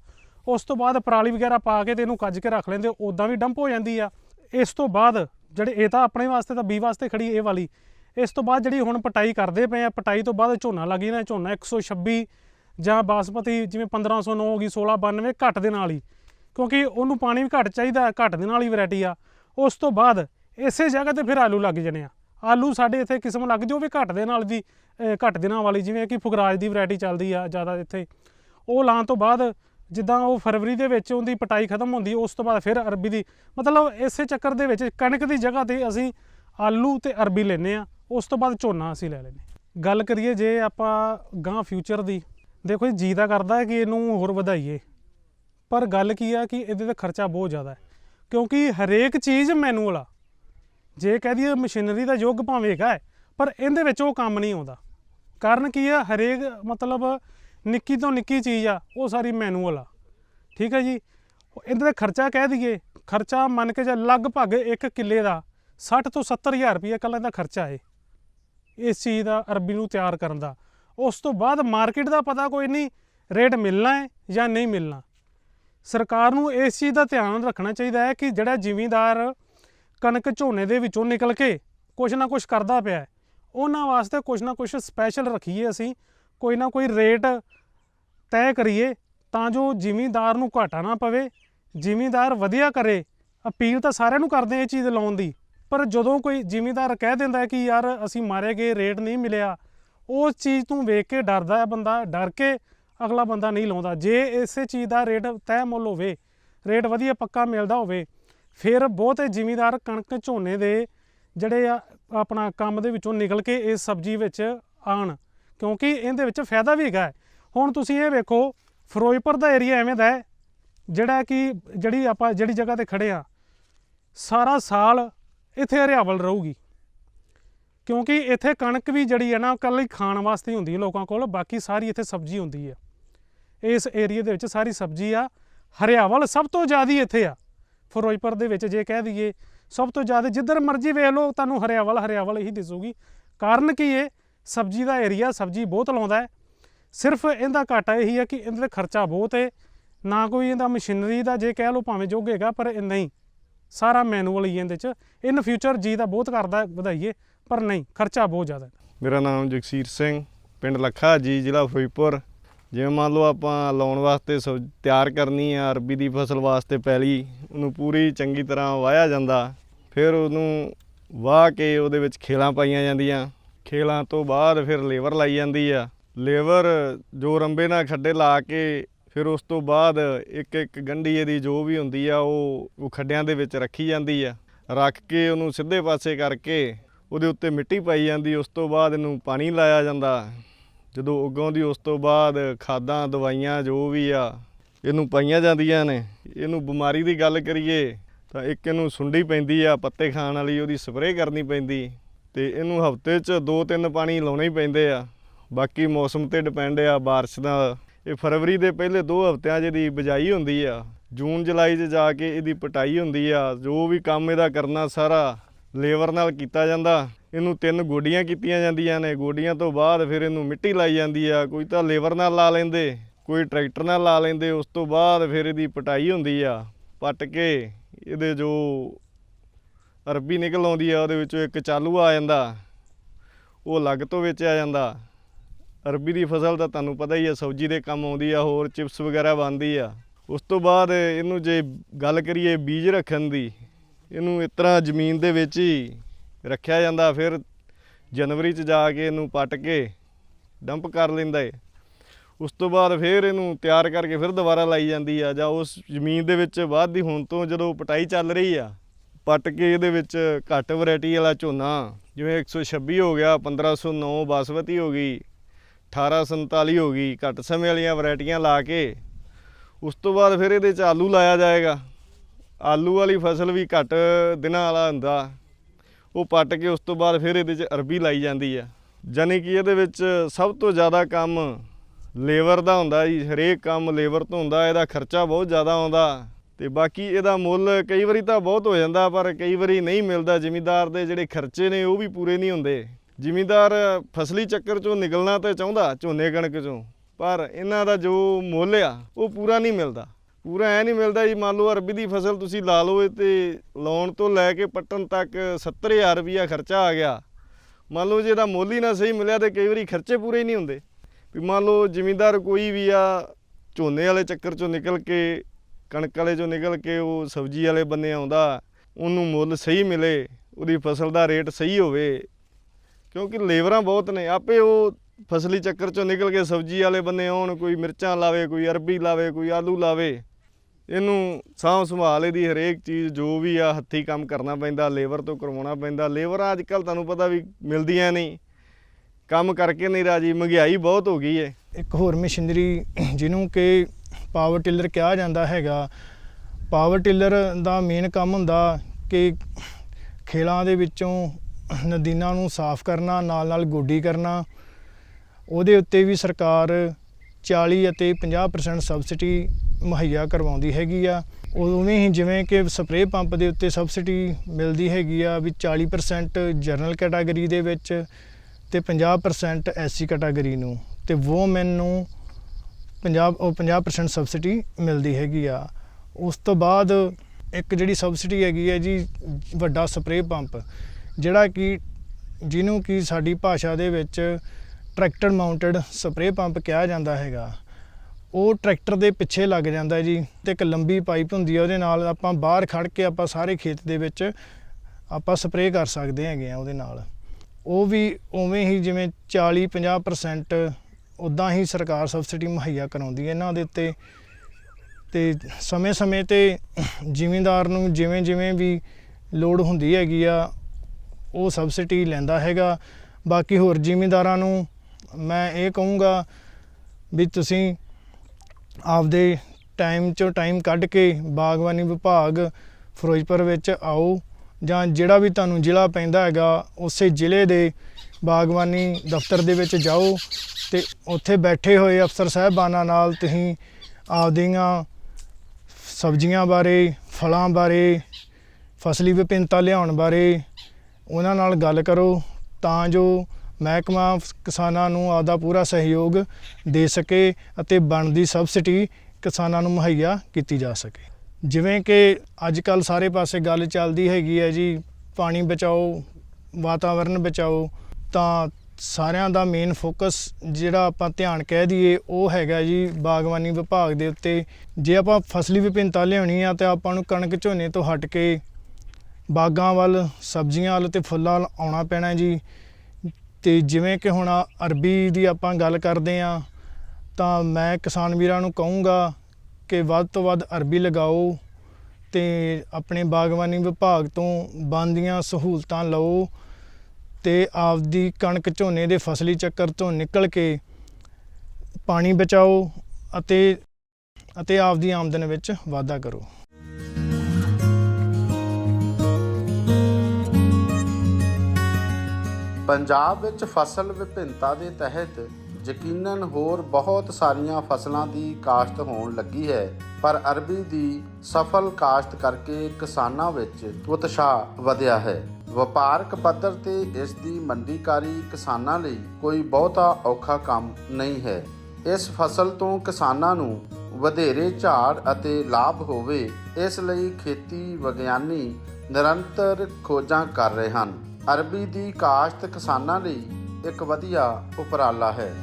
S3: ਉਸ ਤੋਂ ਬਾਅਦ ਪਰਾਲੀ ਵਗੈਰਾ ਪਾ ਕੇ ਤੇ ਇਹਨੂੰ ਕੱਜ ਕੇ ਰੱਖ ਲੈਂਦੇ ਉਦਾਂ ਵੀ ਡੰਪ ਹੋ ਜਾਂਦੀ ਆ। ਇਸ ਤੋਂ ਬਾਅਦ ਜਿਹੜੇ ਇਹ ਤਾਂ ਆਪਣੇ ਵਾਸਤੇ ਤਾਂ ਬੀ ਵਾਸਤੇ ਖੜੀ ਇਹ ਵਾਲੀ, ਇਸ ਤੋਂ ਬਾਅਦ ਜਿਹੜੀ ਹੁਣ ਪਟਾਈ ਕਰਦੇ ਪਏ ਆ, ਪਟਾਈ ਤੋਂ ਬਾਅਦ ਝੋਨਾ ਲੱਗ ਜਾਣਾ, ਝੋਨਾ 126 ਜਾਂ ਬਾਸਮਤੀ ਜਿਵੇਂ 1509 ਹੋ ਗਈ 1692 ਘੱਟ ਦੇ ਨਾਲ ਹੀ। ਕਿਉਂਕਿ ਉਹਨੂੰ ਪਾਣੀ ਵੀ ਘੱਟ ਚਾਹੀਦਾ, ਘੱਟ ਦੇ ਨਾਲ ਹੀ ਵੈਰਾਈਟੀ ਆ। ਉਸ ਤੋਂ ਬਾਅਦ ਇਸੇ ਜਗ੍ਹਾ ਤੇ ਫਿਰ ਆਲੂ ਲੱਗ ਜਾਣੇ ਆ। ਆਲੂ ਸਾਡੇ ਇੱਥੇ ਕਿਸਮ ਲੱਗਦੀ ਉਹ ਵੀ ਘੱਟ ਦੇ ਨਾਲ ਦੀ ਅਹ ਘੱਟ ਦਿਨਾਂ ਵਾਲੀ, ਜਿਵੇਂ ਕਿ ਫੁਗਰਾਜ ਦੀ ਵੈਰਾਈਟੀ ਚੱਲਦੀ ਆ ਜ਼ਿਆਦਾ ਇੱਥੇ। ਉਹ ਲਾਉਣ ਤੋਂ ਬਾਅਦ ਜਿੱਦਾਂ ਉਹ ਫਰਵਰੀ ਦੇ ਵਿੱਚ ਉਹਦੀ ਪਟਾਈ ਖਤਮ ਹੁੰਦੀ, ਉਸ ਤੋਂ ਬਾਅਦ ਫਿਰ ਅਰਬੀ ਦੀ, ਮਤਲਬ ਇਸੇ ਚੱਕਰ ਦੇ ਵਿੱਚ ਕਣਕ ਦੀ ਜਗ੍ਹਾ ਤੇ ਅਸੀਂ ਆਲੂ ਤੇ ਅਰਬੀ ਲੈਨੇ ਆ, ਉਸ ਤੋਂ ਬਾਅਦ ਝੋਨਾ ਅਸੀਂ ਲੈ ਲੈਨੇ ਗੱਲ ਕਰੀਏ ਜੇ ਆਪਾਂ ਗਾਂ ਫਿਊਚਰ ਦੀ, ਦੇਖੋ ਜੀ ਜੀ ਤਾਂ ਕਰਦਾ ਕਿ ਇਹਨੂੰ ਹੋਰ ਵਧਾਈਏ, ਪਰ ਗੱਲ ਕੀ ਆ ਕਿ ਇਹਦੇ ਤੇ ਖਰਚਾ ਬਹੁਤ ਜ਼ਿਆਦਾ ਹੈ, ਕਿਉਂਕਿ ਹਰੇਕ ਚੀਜ਼ ਮੈਨੂਅਲ ਆ। ਜੇ ਕਹਿ ਦਈਏ ਮਸ਼ੀਨਰੀ ਦਾ ਯੁੱਗ ਭਾਵੇਂ ਹੈਗਾ ਹੈ, ਪਰ ਇਹਦੇ ਵਿੱਚ ਉਹ ਕੰਮ ਨਹੀਂ ਆਉਂਦਾ। ਕਾਰਨ ਕੀ ਆ? ਹਰੇਕ ਮਤਲਬ ਨਿੱਕੀ ਤੋਂ ਨਿੱਕੀ ਚੀਜ਼ ਆ ਉਹ ਸਾਰੀ ਮੈਨੂਅਲ ਆ। ਠੀਕ ਹੈ ਜੀ? ਉਹ ਇਹਦੇ ਤੇ ਖਰਚਾ ਕਹਿ ਦਈਏ ਖਰਚਾ ਮੰਨ ਕੇ ਜੇ ਲਗਭਗ ਇੱਕ ਕਿੱਲੇ ਦਾ 60 ਤੋਂ 70 ਹਜ਼ਾਰ ਰੁਪਏ ਇਕੱਲਾ ਇਹਦਾ ਖਰਚਾ ਹੈ। ਇਸ ਚੀਜ਼ ਦਾ ਅਰਬੀ ਨੂੰ ਤਿਆਰ ਕਰਨ ਦਾ। ਉਸ ਤੋਂ ਬਾਅਦ ਮਾਰਕੀਟ ਦਾ ਪਤਾ ਕੋਈ ਨਹੀਂ ਰੇਟ ਮਿਲਣਾ ਹੈ ਜਾਂ ਨਹੀਂ ਮਿਲਣਾ। ਸਰਕਾਰ ਨੂੰ ਇਸ ਚੀਜ਼ ਦਾ ਧਿਆਨ ਰੱਖਣਾ ਚਾਹੀਦਾ ਹੈ ਕਿ ਜਿਹੜਾ ਜ਼ਿਮੀਂਦਾਰ ਕਣਕ ਝੋਨੇ ਦੇ ਵਿੱਚੋਂ ਨਿਕਲ ਕੇ ਕੁਝ ਨਾ ਕੁਝ ਕਰਦਾ ਪਿਆ ਹੈ। ਉਹਨਾਂ ਵਾਸਤੇ ਕੁਝ ਨਾ ਕੁਝ ਸਪੈਸ਼ਲ ਰੱਖੀਏ ਅਸੀਂ, ਕੋਈ ਨਾ ਕੋਈ ਰੇਟ ਤੈਅ ਕਰੀਏ ਤਾਂ ਜੋ ਜ਼ਿਮੀਂਦਾਰ ਨੂੰ ਘਾਟਾ ਨਾ ਪਵੇ, ਜ਼ਿਮੀਂਦਾਰ ਵਧੀਆ ਕਰੇ। ਅਪੀਲ ਤਾਂ ਸਾਰਿਆਂ ਨੂੰ ਕਰਦੇ ਇਹ ਚੀਜ਼ ਲਾਉਣ ਦੀ, ਪਰ ਜਦੋਂ ਕੋਈ ਜ਼ਿਮੀਂਦਾਰ ਕਹਿ ਦਿੰਦਾ ਕਿ ਯਾਰ ਅਸੀਂ ਮਾਰੇ ਗਏ ਰੇਟ ਨਹੀਂ ਮਿਲਿਆ, ਉਸ ਚੀਜ਼ ਤੋਂ ਵੇਖ ਕੇ ਡਰਦਾ ਹੈ ਬੰਦਾ, ਡਰ ਕੇ ਅਗਲਾ ਬੰਦਾ ਨਹੀਂ ਲਾਉਂਦਾ। ਜੇ ਇਸੇ ਚੀਜ਼ ਦਾ ਰੇਟ ਤੈਅ ਮੁੱਲ ਹੋਵੇ ਰੇਟ ਵਧੀਆ ਪੱਕਾ ਮਿਲਦਾ ਹੋਵੇ ਫਿਰ ਬਹੁਤੇ ਜ਼ਿਮੀਦਾਰ ਕਣਕ ਝੋਨੇ ਦੇ ਜਿਹੜੇ ਆ, ਆਪਣਾ ਕੰਮ ਦੇ ਵਿੱਚੋਂ ਨਿਕਲ ਕੇ ਇਸ ਸਬਜ਼ੀ ਵਿੱਚ ਆਣ ਕਿਉਂਕਿ ਇਹਦੇ ਵਿੱਚ ਫਾਇਦਾ ਵੀ ਹੈਗਾ ਹੁਣ ਤੁਸੀਂ ਇਹ ਵੇਖੋ, ਫਿਰੋਜ਼ਪੁਰ ਦਾ ਏਰੀਆ ਐਵੇਂ ਦਾ ਹੈ, ਜਿਹੜਾ ਕਿ ਜਿਹੜੀ ਆਪਾਂ, ਜਿਹੜੀ ਜਗ੍ਹਾ ਤੇ ਖੜੇ ਆ ਸਾਰਾ ਸਾਲ ਇੱਥੇ ਹਰਿਆਵਲ ਰਹੂਗੀ। ਕਿਉਂਕਿ ਇੱਥੇ ਕਣਕ ਵੀ ਜਿਹੜੀ ਹੈ ਨਾ, ਇਕੱਲੀ ਖਾਣ ਵਾਸਤੇ ਹੁੰਦੀ ਹੈ ਲੋਕਾਂ ਕੋਲ, ਬਾਕੀ ਸਾਰੀ ਇੱਥੇ ਸਬਜ਼ੀ ਹੁੰਦੀ ਹੈ। ਇਸ ਏਰੀਆ ਦੇ ਵਿੱਚ ਸਾਰੀ ਸਬਜ਼ੀ ਆ। ਹਰਿਆਵਲ ਸਭ ਤੋਂ ਜ਼ਿਆਦਾ ਇੱਥੇ ਆ। ਫਿਰੋਜ਼ਪੁਰ ਦੇ ਵਿੱਚ ਜੇ ਕਹਿ ਦਈਏ, ਸਭ ਤੋਂ ਜ਼ਿਆਦਾ ਜਿੱਧਰ ਮਰਜ਼ੀ ਵੇਖ ਲਓ, ਤੁਹਾਨੂੰ ਹਰਿਆਵਲ ਹਰਿਆਵਲ ਹੀ ਦਿਸੂਗੀ। ਕਾਰਨ ਕੀ ਹੈ ਸਬਜ਼ੀ ਦਾ ਏਰੀਆ ਸਬਜ਼ੀ ਬਹੁਤ ਲਾਉਂਦਾ ਹੈ। ਸਿਰਫ ਇਹਦਾ ਘਾਟਾ ਇਹੀ ਹੈ ਕਿ ਇਹਦੇ ਤੇ ਖਰਚਾ ਬਹੁਤ ਹੈ ਨਾ ਕੋਈ ਇਹਦਾ ਮਸ਼ੀਨਰੀ ਦਾ ਜੇ ਕਹਿ ਲਓ ਭਾਵੇਂ ਜੋਗ ਹੈਗਾ, ਪਰ ਇਹ ਨਹੀਂ। ਸਾਰਾ ਮੈਨੂਅਲ ਹੀ ਇਹਦੇ ਚ। ਇਨ ਫਿਊਚਰ ਜੀ ਦਾ ਬਹੁਤ ਕਰਦਾ ਵਧਾਈਏ, ਪਰ ਨਹੀਂ, ਖਰਚਾ ਬਹੁਤ ਜ਼ਿਆਦਾ
S5: ਮੇਰਾ ਨਾਮ ਜਗਸੀਰ ਸਿੰਘ, ਪਿੰਡ ਲੱਖਾ ਜੀ, ਜ਼ਿਲ੍ਹਾ ਫਿਰੋਜ਼ਪੁਰ। ਜਿਵੇਂ ਮੰਨ ਲਓ ਆਪਾਂ ਲਾਉਣ ਵਾਸਤੇ ਸਬ ਤਿਆਰ ਕਰਨੀ ਆ ਅਰਬੀ ਦੀ ਫਸਲ ਵਾਸਤੇ ਪੈਲੀ ਉਹਨੂੰ ਪੂਰੀ ਚੰਗੀ ਤਰ੍ਹਾਂ ਵਾਹਿਆ ਜਾਂਦਾ, ਫਿਰ ਉਹਨੂੰ ਵਾਹ ਕੇ ਉਹਦੇ ਵਿੱਚ ਖੇਲਾਂ ਪਾਈਆਂ ਜਾਂਦੀਆਂ, ਖੇਲਾਂ ਤੋਂ ਬਾਅਦ ਫਿਰ ਲੇਬਰ ਲਾਈ ਜਾਂਦੀ ਆ, ਲੇਬਰ ਜੋ ਰੰਬੇ ਨਾਲ ਖੱਡੇ ਲਾ ਕੇ ਫਿਰ ਉਸ ਤੋਂ ਬਾਅਦ ਇੱਕ ਇੱਕ ਗੰਢੀ ਦੀ ਜੋ ਵੀ ਹੁੰਦੀ ਆ ਉਹ ਉਹ ਖੱਡਿਆਂ ਦੇ ਵਿੱਚ ਰੱਖੀ ਜਾਂਦੀ ਆ, ਰੱਖ ਕੇ ਉਹਨੂੰ ਸਿੱਧੇ ਪਾਸੇ ਕਰਕੇ ਉਹਦੇ ਉੱਤੇ ਮਿੱਟੀ ਪਾਈ ਜਾਂਦੀ, ਉਸ ਤੋਂ ਬਾਅਦ ਇਹਨੂੰ ਪਾਣੀ ਲਾਇਆ ਜਾਂਦਾ ਜਦੋਂ ਉਗਾਉਂਦੀ ਉਸ ਤੋਂ ਬਾਅਦ ਖਾਦਾਂ, ਦਵਾਈਆਂ ਜੋ ਵੀ ਆ, ਇਹਨੂੰ ਪਾਈਆਂ ਜਾਂਦੀਆਂ ਨੇ। ਇਹਨੂੰ ਬਿਮਾਰੀ ਦੀ ਗੱਲ ਕਰੀਏ ਤਾਂ ਇੱਕ ਇਹਨੂੰ ਸੁੰਡੀ ਪੈਂਦੀ ਆ, ਪੱਤੇ ਖਾਣ ਵਾਲੀ, ਉਹਦੀ ਸਪਰੇਅ ਕਰਨੀ ਪੈਂਦੀ। ਤੇ ਇਹਨੂੰ ਹਫ਼ਤੇ 'ਚ ਦੋ ਤਿੰਨ ਪਾਣੀ ਲਾਉਣੇ ਹੀ ਪੈਂਦੇ ਆ। ਬਾਕੀ ਮੌਸਮ ਤੇ ਡਿਪੈਂਡ ਆ ਬਾਰਿਸ਼ ਦਾ। ਇਹ ਫਰਵਰੀ ਦੇ ਪਹਿਲੇ ਦੋ ਹਫ਼ਤਿਆਂ 'ਚ ਇਹਦੀ ਬਿਜਾਈ ਹੁੰਦੀ ਆ। ਜੂਨ, ਜੁਲਾਈ 'ਚ ਜਾ ਕੇ ਇਹਦੀ ਪਟਾਈ ਹੁੰਦੀ ਆ। ਜੋ ਵੀ ਕੰਮ ਇਹਦਾ ਕਰਨਾ ਸਾਰਾ ਲੇਬਰ ਨਾਲ ਕੀਤਾ ਜਾਂਦਾ। ਇਹਨੂੰ ਤਿੰਨ ਗੋਡੀਆਂ ਕੀਤੀਆਂ ਜਾਂਦੀਆਂ ਨੇ। ਗੋਡੀਆਂ ਤੋਂ ਬਾਅਦ ਫਿਰ ਇਹਨੂੰ ਮਿੱਟੀ ਲਾਈ ਜਾਂਦੀ ਆ। ਕੋਈ ਤਾਂ ਲੇਬਰ ਨਾਲ ਲਾ ਲੈਂਦੇ, ਕੋਈ ਟਰੈਕਟਰ ਨਾਲ ਲਾ ਲੈਂਦੇ। ਉਸ ਤੋਂ ਬਾਅਦ ਫਿਰ ਇਹਦੀ ਪਟਾਈ ਹੁੰਦੀ ਆ, ਪੱਟ ਕੇ ਇਹਦੇ ਜੋ ਅਰਬੀ ਨਿਕਲ ਆਉਂਦੀ ਆ, ਉਹਦੇ ਵਿੱਚੋਂ ਇੱਕ ਚਾਲੂ ਆ ਜਾਂਦਾ। ਉਹ ਅਲੱਗ ਤੋਂ ਵੇਚਿਆ ਜਾਂਦਾ। ਅਰਬੀ ਦੀ ਫਸਲ ਤਾਂ ਤੁਹਾਨੂੰ ਪਤਾ ਹੀ ਆ, ਸਬਜ਼ੀ ਦੇ ਕੰਮ ਆਉਂਦੀ ਆ, ਹੋਰ ਚਿਪਸ ਵਗੈਰਾ ਬਣਦੀ ਆ। ਉਸ ਤੋਂ ਬਾਅਦ ਇਹਨੂੰ ਜੇ ਗੱਲ ਕਰੀਏ ਬੀਜ ਰੱਖਣ ਦੀ, ਇਹਨੂੰ ਇਸ ਤਰ੍ਹਾਂ ਜ਼ਮੀਨ ਦੇ ਵਿੱਚ ਹੀ ਰੱਖਿਆ ਜਾਂਦਾ, ਫਿਰ ਜਨਵਰੀ 'ਚ ਜਾ ਕੇ ਇਹਨੂੰ ਪੱਟ ਕੇ ਡੰਪ ਕਰ ਲੈਂਦਾ ਏ। ਉਸ ਤੋਂ ਬਾਅਦ ਫਿਰ ਇਹਨੂੰ ਤਿਆਰ ਕਰਕੇ ਫਿਰ ਦੁਬਾਰਾ ਲਾਈ ਜਾਂਦੀ ਆ, ਜਾਂ ਉਸ ਜ਼ਮੀਨ ਦੇ ਵਿੱਚ ਬਾਅਦ ਦੀ ਹੁਣ ਤੋਂ ਜਦੋਂ ਪਟਾਈ ਚੱਲ ਰਹੀ ਆ, ਪੱਟ ਕੇ ਇਹਦੇ ਵਿੱਚ ਘੱਟ ਵੈਰਾਈਟੀ ਵਾਲਾ ਝੋਨਾ, ਜਿਵੇਂ 126 ਹੋ ਗਿਆ 1509 ਬਾਸਮਤੀ ਹੋ ਗਈ 1847 ਹੋ ਗਈ, ਘੱਟ ਸਮੇਂ ਵਾਲੀਆਂ ਵੈਰਾਈਟੀਆਂ ਲਾ ਕੇ, ਉਸ ਤੋਂ ਬਾਅਦ ਫਿਰ ਇਹਦੇ 'ਚ ਆਲੂ ਲਾਇਆ ਜਾਏਗਾ। ਆਲੂ ਵਾਲੀ ਫਸਲ ਵੀ ਘੱਟ ਦਿਨਾਂ ਵਾਲਾ ਹੁੰਦਾ। ਉਹ ਪੱਟ ਕੇ ਉਸ ਤੋਂ ਬਾਅਦ ਫਿਰ ਇਹਦੇ 'ਚ ਅਰਬੀ ਲਾਈ ਜਾਂਦੀ ਆ। ਯਾਨੀ ਕਿ ਇਹਦੇ ਵਿੱਚ ਸਭ ਤੋਂ ਜ਼ਿਆਦਾ ਕੰਮ ਲੇਬਰ ਦਾ ਹੁੰਦਾ ਜੀ, ਹਰੇਕ ਕੰਮ ਲੇਬਰ ਤੋਂ ਹੁੰਦਾ, ਇਹਦਾ ਖਰਚਾ ਬਹੁਤ ਜ਼ਿਆਦਾ ਆਉਂਦਾ ਤੇ ਬਾਕੀ ਇਹਦਾ ਮੁੱਲ ਕਈ ਵਾਰੀ ਤਾਂ ਬਹੁਤ ਹੋ ਜਾਂਦਾ, ਪਰ ਕਈ ਵਾਰੀ ਨਹੀਂ ਮਿਲਦਾ। ਜ਼ਿਮੀਂਦਾਰ ਦੇ ਜਿਹੜੇ ਖਰਚੇ ਨੇ ਉਹ ਵੀ ਪੂਰੇ ਨਹੀਂ ਹੁੰਦੇ। ਜ਼ਿਮੀਂਦਾਰ ਫਸਲੀ ਚੱਕਰ ਚੋਂ ਨਿਕਲਣਾ ਤਾਂ ਚਾਹੁੰਦਾ, ਝੋਨੇ ਕਣਕ ਚੋਂ, ਪਰ ਇਹਨਾਂ ਦਾ ਜੋ ਮੁੱਲ ਆ, ਉਹ ਪੂਰਾ ਨਹੀਂ ਮਿਲਦਾ। ਪੂਰਾ ਐ ਨਹੀਂ ਮਿਲਦਾ ਜੀ, ਮੰਨ ਲਓ ਅਰਬੀ ਦੀ ਫਸਲ ਤੁਸੀਂ ਲਾ ਲਓ ਇਹ ਤੇ ਲਾਉਣ ਤੋਂ ਲੈ ਕੇ ਪੱਟਣ ਤੱਕ 70000 ਰੁਪਈਆ ਖਰਚਾ ਆ ਗਿਆ। ਮੰਨ ਲਓ ਜੇ ਇਹਦਾ ਮੁੱਲ ਹੀ ਨਾ ਸਹੀ ਮਿਲਿਆ ਤੇ ਕਈ ਵਾਰੀ ਖਰਚੇ ਪੂਰੇ ਹੀ ਨਹੀਂ ਹੁੰਦੇ। ਵੀ ਮੰਨ ਲਓ ਜ਼ਿਮੀਂਦਾਰ ਕੋਈ ਵੀ ਆ, ਝੋਨੇ ਵਾਲੇ ਚੱਕਰ ਚੋਂ ਨਿਕਲ ਕੇ, ਕਣਕ ਵਾਲੇ ਚੋਂ ਨਿਕਲ ਕੇ ਉਹ ਸਬਜ਼ੀ ਵਾਲੇ ਬੰਨੇ ਆਉਂਦਾ, ਉਹਨੂੰ ਮੁੱਲ ਸਹੀ ਮਿਲੇ, ਉਹਦੀ ਫਸਲ ਦਾ ਰੇਟ ਸਹੀ ਹੋਵੇ। ਕਿਉਂਕਿ ਲੇਬਰਾਂ ਬਹੁਤ ਨੇ, ਆਪੇ ਉਹ ਫਸਲੀ ਚੱਕਰ ਚੋਂ ਨਿਕਲ ਕੇ ਸਬਜ਼ੀ ਵਾਲੇ ਬੰਨੇ ਆਉਣ, ਕੋਈ ਮਿਰਚਾਂ ਲਾਵੇ, ਕੋਈ ਅਰਬੀ ਲਾਵੇ, ਕੋਈ ਆਲੂ ਲਾਵੇ। ਇਹਨੂੰ ਸਾਂਭ ਸੰਭਾਲ ਇਹਦੀ ਹਰੇਕ ਚੀਜ਼, ਜੋ ਵੀ ਆ, ਹੱਥੀਂ ਕੰਮ ਕਰਨਾ ਪੈਂਦਾ ਲੇਬਰ ਤੋਂ ਕਰਵਾਉਣਾ ਪੈਂਦਾ। ਲੇਬਰ ਅੱਜ ਕੱਲ ਤੁਹਾਨੂੰ ਪਤਾ ਵੀ ਮਿਲਦੀਆਂ ਨਹੀਂ। ਕੰਮ ਕਰਕੇ ਨਹੀਂ ਰਾਜੀ, ਮਹਿੰਗਾਈ ਬਹੁਤ ਹੋ ਗਈ ਹੈ
S2: ਇੱਕ ਹੋਰ ਮਸ਼ੀਨਰੀ ਜਿਹਨੂੰ ਕਿ ਪਾਵਰ ਟਿਲਰ ਕਿਹਾ ਜਾਂਦਾ ਹੈਗਾ। ਪਾਵਰ ਟਿਲਰ ਦਾ ਮੇਨ ਕੰਮ ਹੁੰਦਾ ਕਿ ਖੇਲਾਂ ਦੇ ਵਿੱਚੋਂ ਨਦੀਨਾਂ ਨੂੰ ਸਾਫ਼ ਕਰਨਾ ਨਾਲ ਨਾਲ ਗੋਡੀ ਕਰਨਾ। ਉਹਦੇ ਉੱਤੇ ਵੀ ਸਰਕਾਰ 40 ਅਤੇ 50% ਸਬਸਿਡੀ ਮੁਹੱਈਆ ਕਰਵਾਉਂਦੀ ਹੈਗੀ ਆ। ਉਵੇਂ ਹੀ ਜਿਵੇਂ ਕਿ ਸਪਰੇਅ ਪੰਪ ਦੇ ਉੱਤੇ ਸਬਸਿਡੀ ਮਿਲਦੀ ਹੈਗੀ ਆ ਵੀ 40% ਜਨਰਲ ਕੈਟਾਗਰੀ ਦੇ ਵਿੱਚ ਤੇ 50% ਐਸਸੀ ਕੈਟਾਗਰੀ ਨੂੰ। ਤੇ ਵੂਮਨ ਨੂੰ 50 ਉਹ 50% ਸਬਸਿਡੀ ਮਿਲਦੀ ਹੈਗੀ ਆ। ਉਸ ਤੋਂ ਬਾਅਦ ਇੱਕ ਜਿਹੜੀ ਸਬਸਿਡੀ ਹੈਗੀ ਹੈ ਜੀ, ਵੱਡਾ ਸਪਰੇਅ ਪੰਪ, ਜਿਹੜਾ ਕਿ ਜਿਹਨੂੰ ਕਿ ਸਾਡੀ ਭਾਸ਼ਾ ਦੇ ਵਿੱਚ ਟਰੈਕਟਰ ਮਾਊਂਟਡ ਸਪਰੇਅ ਪੰਪ ਕਿਹਾ ਜਾਂਦਾ ਹੈਗਾ। ਉਹ ਟਰੈਕਟਰ ਦੇ ਪਿੱਛੇ ਲੱਗ ਜਾਂਦਾ ਜੀ ਤੇ ਇੱਕ ਲੰਬੀ ਪਾਈਪ ਹੁੰਦੀ ਹੈ, ਉਹਦੇ ਨਾਲ ਆਪਾਂ ਬਾਹਰ ਖੜ ਕੇ ਆਪਾਂ ਸਾਰੇ ਖੇਤ ਦੇ ਵਿੱਚ ਆਪਾਂ ਸਪਰੇਅ ਕਰ ਸਕਦੇ ਹੈਗੇ ਆ ਉਹਦੇ ਨਾਲ। ਉਹ ਵੀ ਉਵੇਂ ਹੀ ਜਿਵੇਂ 40 50% ਉਦਾਂ ਹੀ ਸਰਕਾਰ ਸਬਸਿਡੀ ਮੁਹੱਈਆ ਕਰਾਉਂਦੀ ਹੈ ਇਹਨਾਂ ਦੇ ਉੱਤੇ। ਤੇ ਸਮੇਂ-ਸਮੇਂ ਤੇ ਜ਼ਿਮੀਂਦਾਰ ਨੂੰ ਜਿਵੇਂ ਜਿਵੇਂ ਵੀ ਲੋੜ ਹੁੰਦੀ ਹੈਗੀ ਆ, ਉਹ ਸਬਸਿਡੀ ਲੈਂਦਾ ਹੈਗਾ। ਬਾਕੀ ਹੋਰ ਜ਼ਿਮੀਂਦਾਰਾਂ ਨੂੰ ਮੈਂ ਇਹ ਕਹੂੰਗਾ ਵੀ ਤੁਸੀਂ ਆਪਦੇ ਟਾਈਮ ਚੋਂ ਟਾਈਮ ਕੱਢ ਕੇ ਬਾਗਬਾਨੀ ਵਿਭਾਗ ਫਿਰੋਜ਼ਪੁਰ ਵਿੱਚ ਆਓ ਜਾਂ ਜਿਹੜਾ ਵੀ ਤੁਹਾਨੂੰ ਜ਼ਿਲ੍ਹਾ ਪੈਂਦਾ ਹੈਗਾ, ਉਸੇ ਜ਼ਿਲ੍ਹੇ ਦੇ ਬਾਗਬਾਨੀ ਦਫ਼ਤਰ ਦੇ ਵਿੱਚ ਜਾਓ ਤੇ ਉੱਥੇ ਬੈਠੇ ਹੋਏ ਅਫਸਰ ਸਾਹਿਬਾਨਾਂ ਨਾਲ ਤੁਸੀਂ ਆਪਦੀਆਂ ਸਬਜ਼ੀਆਂ ਬਾਰੇ, ਫਲਾਂ ਬਾਰੇ, ਫਸਲੀ ਵਿਭਿੰਨਤਾ ਲਿਆਉਣ ਬਾਰੇ ਉਹਨਾਂ ਨਾਲ ਗੱਲ ਕਰੋ ਤਾਂ ਜੋ ਮਹਿਕਮਾ ਕਿਸਾਨਾਂ ਨੂੰ ਆਪਦਾ ਪੂਰਾ ਸਹਿਯੋਗ ਦੇ ਸਕੇ ਅਤੇ ਬਣਦੀ ਸਬਸਿਡੀ ਕਿਸਾਨਾਂ ਨੂੰ ਮੁਹੱਈਆ ਕੀਤੀ ਜਾ ਸਕੇ। ਜਿਵੇਂ ਕਿ ਅੱਜ ਕੱਲ ਸਾਰੇ ਪਾਸੇ ਗੱਲ ਚੱਲਦੀ ਹੈਗੀ ਹੈ ਜੀ, ਪਾਣੀ ਬਚਾਓ, ਵਾਤਾਵਰਨ ਬਚਾਓ, ਤਾਂ ਸਾਰਿਆਂ ਦਾ ਮੇਨ ਫੋਕਸ ਜਿਹੜਾ ਆਪਾਂ ਧਿਆਨ ਕਹਿ ਦਈਏ ਉਹ ਹੈਗਾ ਜੀ ਬਾਗਬਾਨੀ ਵਿਭਾਗ ਦੇ ਉੱਤੇ। ਜੇ ਆਪਾਂ ਫਸਲੀ ਵਿਭਿੰਨਤਾ ਲਿਆਉਣੀ ਆ ਤਾਂ ਆਪਾਂ ਨੂੰ ਕਣਕ ਝੋਨੇ ਤੋਂ ਹਟ ਕੇ ਬਾਗਾਂ ਵੱਲ, ਸਬਜ਼ੀਆਂ ਵੱਲ ਤੇ ਫੁੱਲਾਂ ਵੱਲ ਆਉਣਾ ਪੈਣਾ ਜੀ। ਤੇ ਜਿਵੇਂ ਕਿ ਹੁਣ ਅਰਬੀ ਦੀ ਆਪਾਂ ਗੱਲ ਕਰਦੇ ਆ ਤਾਂ ਮੈਂ ਕਿਸਾਨ ਵੀਰਾਂ ਨੂੰ ਕਹੂੰਗਾ ਕਿ ਵੱਧ ਤੋਂ ਵੱਧ ਅਰਬੀ ਲਗਾਓ ਤੇ ਆਪਣੇ ਬਾਗਬਾਨੀ ਵਿਭਾਗ ਤੋਂ ਬਣਦੀਆਂ ਸਹੂਲਤਾਂ ਲਓ ਤੇ ਆਪਦੀ ਕਣਕ ਝੋਨੇ ਦੇ ਫਸਲੀ ਚੱਕਰ ਤੋਂ ਨਿਕਲ ਕੇ ਪਾਣੀ ਬਚਾਓ ਅਤੇ ਅਤੇ ਆਪਦੀ ਆਮਦਨ ਵਿੱਚ ਵਾਧਾ ਕਰੋ।
S1: ਪੰਜਾਬ ਵਿੱਚ ਫਸਲ ਵਿਭਿੰਨਤਾ ਦੇ ਤਹਿਤ ਯਕੀਨਨ ਹੋਰ ਬਹੁਤ ਸਾਰੀਆਂ ਫਸਲਾਂ ਦੀ ਕਾਸ਼ਤ ਹੋਣ ਲੱਗੀ ਹੈ, ਪਰ ਅਰਬੀ ਦੀ ਸਫਲ ਕਾਸ਼ਤ ਕਰਕੇ ਕਿਸਾਨਾਂ ਵਿੱਚ ਉਤਸ਼ਾਹ ਵਧਿਆ ਹੈ। ਵਪਾਰਕ ਪੱਧਰ ਤੇ ਇਸ ਦੀ ਮੰਡੀਕਾਰੀ ਕਿਸਾਨਾਂ ਲਈ ਕੋਈ ਬਹੁਤਾ ਔਖਾ ਕੰਮ ਨਹੀਂ ਹੈ। ਇਸ ਫਸਲ ਤੋਂ ਕਿਸਾਨਾਂ ਨੂੰ ਵਧੇਰੇ ਝਾੜ ਅਤੇ ਲਾਭ ਹੋਵੇ, ਇਸ ਲਈ ਖੇਤੀ ਵਿਗਿਆਨੀ ਨਿਰੰਤਰ ਖੋਜਾਂ ਕਰ ਰਹੇ ਹਨ। ਅਰਬੀ ਦੀ ਕਾਸ਼ਤ ਕਿਸਾਨਾਂ ਲਈ ਇੱਕ ਵਧੀਆ ਉਪਰਾਲਾ ਹੈ।